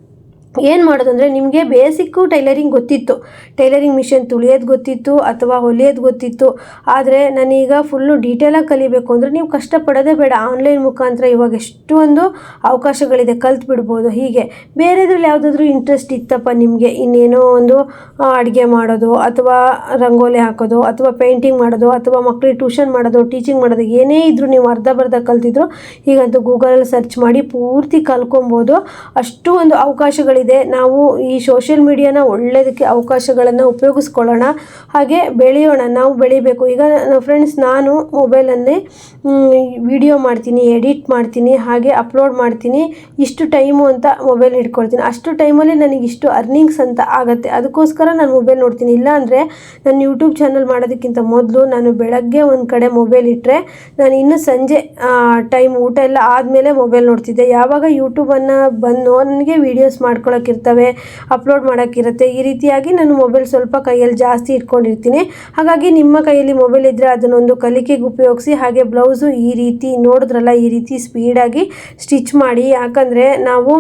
ಏನು ಮಾಡೋದು ಅಂದರೆ ನಿಮಗೆ ಬೇಸಿಕ್ಕು ಟೈಲರಿಂಗ್ ಗೊತ್ತಿತ್ತು. ಟೈಲರಿಂಗ್ ಮಿಷನ್ ತುಳಿಯೋದು ಗೊತ್ತಿತ್ತು ಅಥವಾ ಹೊಲಿಯೋದು ಗೊತ್ತಿತ್ತು. ಆದರೆ ನಾನೀಗ ಫುಲ್ಲು ಡೀಟೇಲಾಗಿ ಕಲಿಬೇಕು ಅಂದರೆ ನೀವು ಕಷ್ಟಪಡೋದೇ ಬೇಡ. ಆನ್ಲೈನ್ ಮುಖಾಂತರ ಇವಾಗ ಎಷ್ಟೊಂದು ಅವಕಾಶಗಳಿದೆ ಕಲ್ತು ಬಿಡ್ಬೋದು ಹೀಗೆ. ಬೇರೆದ್ರಲ್ಲಿ ಯಾವುದಾದ್ರೂ ಇಂಟ್ರೆಸ್ಟ್ ಇತ್ತಪ್ಪ ನಿಮಗೆ? ಇನ್ನೇನೋ ಒಂದು ಅಡುಗೆ ಮಾಡೋದು ಅಥವಾ ರಂಗೋಲಿ ಹಾಕೋದು ಅಥವಾ ಪೇಂಟಿಂಗ್ ಮಾಡೋದು ಅಥವಾ ಮಕ್ಕಳಿಗೆ ಟ್ಯೂಷನ್ ಮಾಡೋದು ಟೀಚಿಂಗ್ ಮಾಡೋದು ಏನೇ ಇದ್ದರೂ ನೀವು ಅರ್ಧ ಬರ್ಧ ಕಲ್ತಿದ್ರು ಈಗಂತೂ ಗೂಗಲಲ್ಲಿ ಸರ್ಚ್ ಮಾಡಿ ಪೂರ್ತಿ ಕಲ್ಕೊಬೋದು. ಅಷ್ಟು ಒಂದು ಅವಕಾಶಗಳಿದೆ. ನಾವು ಈ ಸೋಷಿಯಲ್ ಮೀಡಿಯಾನ ಒಳ್ಳೆಯದಕ್ಕೆ ಅವಕಾಶಗಳನ್ನು ಉಪಯೋಗಿಸ್ಕೊಳ್ಳೋಣ. ಹಾಗೆ ಬೆಳೆಯೋಣ. ನಾವು ಬೆಳಿಬೇಕು. ಈಗ ಫ್ರೆಂಡ್ಸ್ ನಾನು ಮೊಬೈಲನ್ನೇ ವಿಡಿಯೋ ಮಾಡ್ತೀನಿ ಎಡಿಟ್ ಮಾಡ್ತೀನಿ, ಹಾಗೆ ಅಪ್ಲೋಡ್ ಮಾಡ್ತೀನಿ. ಇಷ್ಟು ಟೈಮು ಅಂತ ಮೊಬೈಲ್ ಇಟ್ಕೊಳ್ತೀನಿ ಅಷ್ಟು ಟೈಮಲ್ಲಿ ನನಗೆ ಇಷ್ಟು ಅರ್ನಿಂಗ್ಸ್ ಅಂತ ಆಗುತ್ತೆ. ಅದಕ್ಕೋಸ್ಕರ ನಾನು ಮೊಬೈಲ್ ನೋಡ್ತೀನಿ. ಇಲ್ಲಾಂದರೆ ನಾನು ಯೂಟ್ಯೂಬ್ ಚಾನಲ್ ಮಾಡೋದಕ್ಕಿಂತ ಮೊದಲು ನಾನು ಬೆಳಗ್ಗೆ ಒಂದು ಕಡೆ ಮೊಬೈಲ್ ಇಟ್ಟರೆ ನಾನು ಇನ್ನು ಸಂಜೆ ಟೈಮ್ ಊಟ ಎಲ್ಲ ಆದಮೇಲೆ ಮೊಬೈಲ್ ನೋಡ್ತಿದ್ದೆ. ಯಾವಾಗ ಯೂಟ್ಯೂಬನ್ನು ಬಂದು ನನಗೆ ವೀಡಿಯೋಸ್ ಮಾಡ್ಕೊಳಕ್ಕಿರ್ತವೆ ಅಪ್ಲೋಡ್ ಮಾಡೋಕ್ಕಿರುತ್ತೆ ಈ ರೀತಿಯಾಗಿ ನಾನು ಮೊಬೈಲ್ ಸ್ವಲ್ಪ ಕೈಯಲ್ಲಿ ಜಾಸ್ತಿ ಇಟ್ಕೊಂಡಿರ್ತೀನಿ. ಹಾಗಾಗಿ ನಿಮ್ಮ ಕೈಯಲ್ಲಿ ಮೊಬೈಲ್ ಇದ್ದರೆ ಅದನ್ನೊಂದು ಕಲಿಕೆಗೆ ಉಪಯೋಗಿಸಿ, ಹಾಗೆ ಬ್ಲೌಸು ಈ ರೀತಿ ನೋಡಿದ್ರಲ್ಲ, ಈ ರೀತಿ ಸ್ಪೀಡಾಗಿ ಸ್ಟಿಚ್ ಮಾಡಿ. ಯಾಕಂದರೆ ನಾವು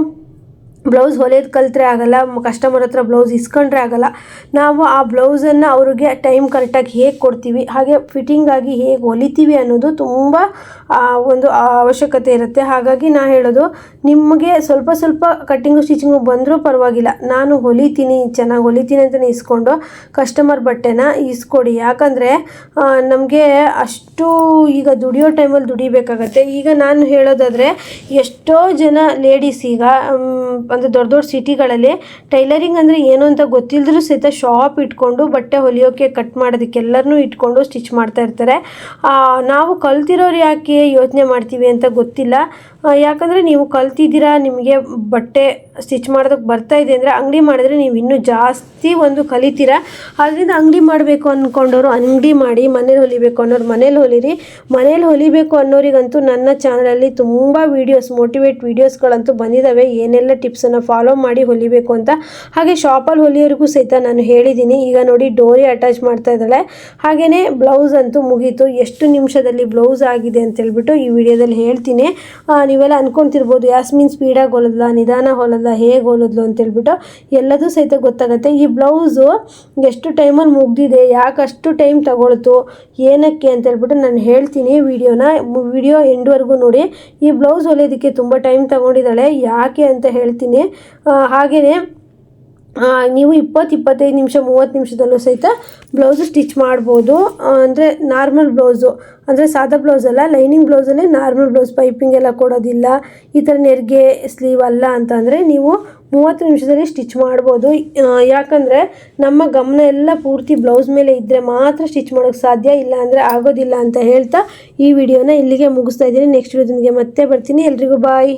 ಬ್ಲೌಸ್ ಹೊಲಿಯೋದು ಕಲಿತ್ರೆ ಆಗಲ್ಲ ಕಸ್ಟಮರ್ ಹತ್ರ ಬ್ಲೌಸ್ ಇಸ್ಕೊಂಡ್ರೆ ಆಗಲ್ಲ. ನಾವು ಆ ಬ್ಲೌಸನ್ನು ಅವ್ರಿಗೆ ಟೈಮ್ ಕರೆಕ್ಟಾಗಿ ಹೇಗೆ ಕೊಡ್ತೀವಿ, ಹಾಗೆ ಫಿಟ್ಟಿಂಗ್ ಆಗಿ ಹೇಗೆ ಹೊಲಿತೀವಿ ಅನ್ನೋದು ತುಂಬ ಒಂದು ಅವಶ್ಯಕತೆ ಇರುತ್ತೆ. ಹಾಗಾಗಿ ನಾ ಹೇಳೋದು, ನಿಮಗೆ ಸ್ವಲ್ಪ ಸ್ವಲ್ಪ ಕಟ್ಟಿಂಗು ಸ್ಟಿಚಿಂಗು ಬಂದರೂ ಪರವಾಗಿಲ್ಲ. ನಾನು ಹೊಲಿತೀನಿ, ಚೆನ್ನಾಗಿ ಹೊಲಿತೀನಿ ಅಂತಲೇ ಇಸ್ಕೊಂಡು ಕಸ್ಟಮರ್ ಬಟ್ಟೆನ ಇಸ್ಕೊಡಿ. ಯಾಕಂದರೆ ನಮಗೆ ಅಷ್ಟು ಈಗ ದುಡಿಯೋ ಟೈಮಲ್ಲಿ ದುಡಿಬೇಕಾಗತ್ತೆ. ಈಗ ನಾನು ಹೇಳೋದಾದರೆ, ಎಷ್ಟೋ ಜನ ಲೇಡೀಸ್ ಈಗ ಅಂದರೆ ದೊಡ್ಡ ದೊಡ್ಡ ಸಿಟಿಗಳಲ್ಲಿ ಟೈಲರಿಂಗ್ ಅಂದರೆ ಏನು ಅಂತ ಗೊತ್ತಿಲ್ಲದರೂ ಸಹಿತ ಶಾಪ್ ಇಟ್ಕೊಂಡು ಬಟ್ಟೆ ಹೊಲಿಯೋಕ್ಕೆ ಕಟ್ ಮಾಡೋದಕ್ಕೆಲ್ಲರನ್ನೂ ಇಟ್ಕೊಂಡು ಸ್ಟಿಚ್ ಮಾಡ್ತಾ ಇರ್ತಾರೆ. ನಾವು ಕಲ್ತಿರೋರು ಯಾಕೆ ಯೋಚನೆ ಮಾಡ್ತೀವಿ ಅಂತ ಗೊತ್ತಿಲ್ಲ. ಯಾಕಂದರೆ ನೀವು ಕಲ್ತಿದ್ದೀರಾ, ನಿಮಗೆ ಬಟ್ಟೆ ಸ್ಟಿಚ್ ಮಾಡೋದಕ್ಕೆ ಬರ್ತಾ ಇದೆ ಅಂದರೆ ಅಂಗಡಿ ಮಾಡಿದ್ರೆ ನೀವು ಇನ್ನೂ ಜಾಸ್ತಿ ಒಂದು ಕಲಿತೀರಾ. ಅದರಿಂದ ಅಂಗಡಿ ಮಾಡಬೇಕು ಅಂದ್ಕೊಂಡವರು ಅಂಗಡಿ ಮಾಡಿ ಮನೇಲಿ ಹೊಲಿಬೇಕು ಅನ್ನೋರು ಮನೇಲಿ ಹೊಲಿರಿ. ಮನೇಲಿ ಹೊಲಿಬೇಕು ಅನ್ನೋರಿಗಂತೂ ನನ್ನ ಚಾನಲಲ್ಲಿ ತುಂಬ ವೀಡಿಯೋಸ್ ಮೋಟಿವೇಟ್ ವೀಡಿಯೋಸ್ಗಳಂತೂ ಬಂದಿದ್ದಾವೆ ಏನೆಲ್ಲ ಟಿಪ್ಸನ್ನು ಫಾಲೋ ಮಾಡಿ ಹೊಲಿಬೇಕು ಅಂತ. ಹಾಗೆ ಶಾಪಲ್ಲಿ ಹೊಲಿಯೋರಿಗೂ ಸಹಿತ ನಾನು ಹೇಳಿದ್ದೀನಿ ಈಗ ನೋಡಿ ಡೋರಿ ಅಟ್ಯಾಚ್ ಮಾಡ್ತಾ ಇದ್ದಾಳೆ. ಹಾಗೆಯೇ ಬ್ಲೌಸ್ ಅಂತೂ ಮುಗೀತು. ಎಷ್ಟು ನಿಮಿಷದಲ್ಲಿ ಬ್ಲೌಸ್ ಆಗಿದೆ ಅಂತ ಹೇಳ್ಬಿಟ್ಟು ಈ ವಿಡಿಯೋದಲ್ಲಿ ಹೇಳ್ತೀನಿ. ನೀವೆಲ್ಲ ಅನ್ಕೊಂತಿರ್ಬೋದು, ಯಾಸ್ಮಿನ್ ಸ್ಪೀಡಾಗಿ ಹೊಲದ್ಲ, ನಿಧಾನ ಹೊಲದ್ಲ, ಹೇಗೆ ಹೊಲದ್ಲು ಅಂತ ಹೇಳ್ಬಿಟ್ಟು ಎಲ್ಲದೂ ಸಹಿತ ಗೊತ್ತಾಗುತ್ತೆ. ಈ ಬ್ಲೌಸು ಎಷ್ಟು ಟೈಮಲ್ಲಿ ಮುಗ್ದಿದೆ, ಯಾಕೆ ಅಷ್ಟು ಟೈಮ್ ತಗೊಳ್ತು, ಏನಕ್ಕೆ ಅಂತ ಹೇಳ್ಬಿಟ್ಟು ನಾನು ಹೇಳ್ತೀನಿ ವಿಡಿಯೋನ. ವಿಡಿಯೋ ಎಂಡ್ವರೆಗೂ ನೋಡಿ, ಈ ಬ್ಲೌಸ್ ಹೊಲಿಯೋದಕ್ಕೆ ತುಂಬ ಟೈಮ್ ತಗೊಂಡಿದ್ದಾಳೆ. ಯಾಕೆ ಅಂತ ಹೇಳ್ತೀನಿ. ಹಾಗೆಯೇ ನೀವು ಇಪ್ಪತ್ತು ಇಪ್ಪತ್ತೈದು ನಿಮಿಷ, ಮೂವತ್ತು ನಿಮಿಷದಲ್ಲೂ ಸಹಿತ ಬ್ಲೌಸು ಸ್ಟಿಚ್ ಮಾಡ್ಬೋದು. ಅಂದರೆ ನಾರ್ಮಲ್ ಬ್ಲೌಸು. ಅಂದರೆ ಸಾದಾ ಬ್ಲೌಸ್ ಅಲ್ಲ, ಲೈನಿಂಗ್ ಬ್ಲೌಸಲ್ಲೇ ನಾರ್ಮಲ್ ಬ್ಲೌಸ್ ಪೈಪಿಂಗ್ ಎಲ್ಲ ಕೊಡೋದಿಲ್ಲ. ಈ ಥರ ನೆರಿಗೆ ಸ್ಲೀವ್ ಅಲ್ಲ ಅಂತಂದರೆ ನೀವು ಮೂವತ್ತು ನಿಮಿಷದಲ್ಲಿ ಸ್ಟಿಚ್ ಮಾಡ್ಬೋದು. ಯಾಕಂದರೆ ನಮ್ಮ ಗಮನ ಎಲ್ಲ ಪೂರ್ತಿ ಬ್ಲೌಸ್ ಮೇಲೆ ಇದ್ದರೆ ಮಾತ್ರ ಸ್ಟಿಚ್ ಮಾಡೋಕ್ಕೆ ಸಾಧ್ಯ, ಇಲ್ಲ ಅಂದರೆ ಆಗೋದಿಲ್ಲ ಅಂತ ಹೇಳ್ತಾ ಈ ವಿಡಿಯೋನ ಇಲ್ಲಿಗೆ ಮುಗಿಸ್ತಾ ಇದ್ದೀನಿ. ನೆಕ್ಸ್ಟ್ ವಿಡಿಯೋದೊಂದಿಗೆ ಮತ್ತೆ ಬರ್ತೀನಿ. ಎಲ್ರಿಗೂ ಬಾಯ್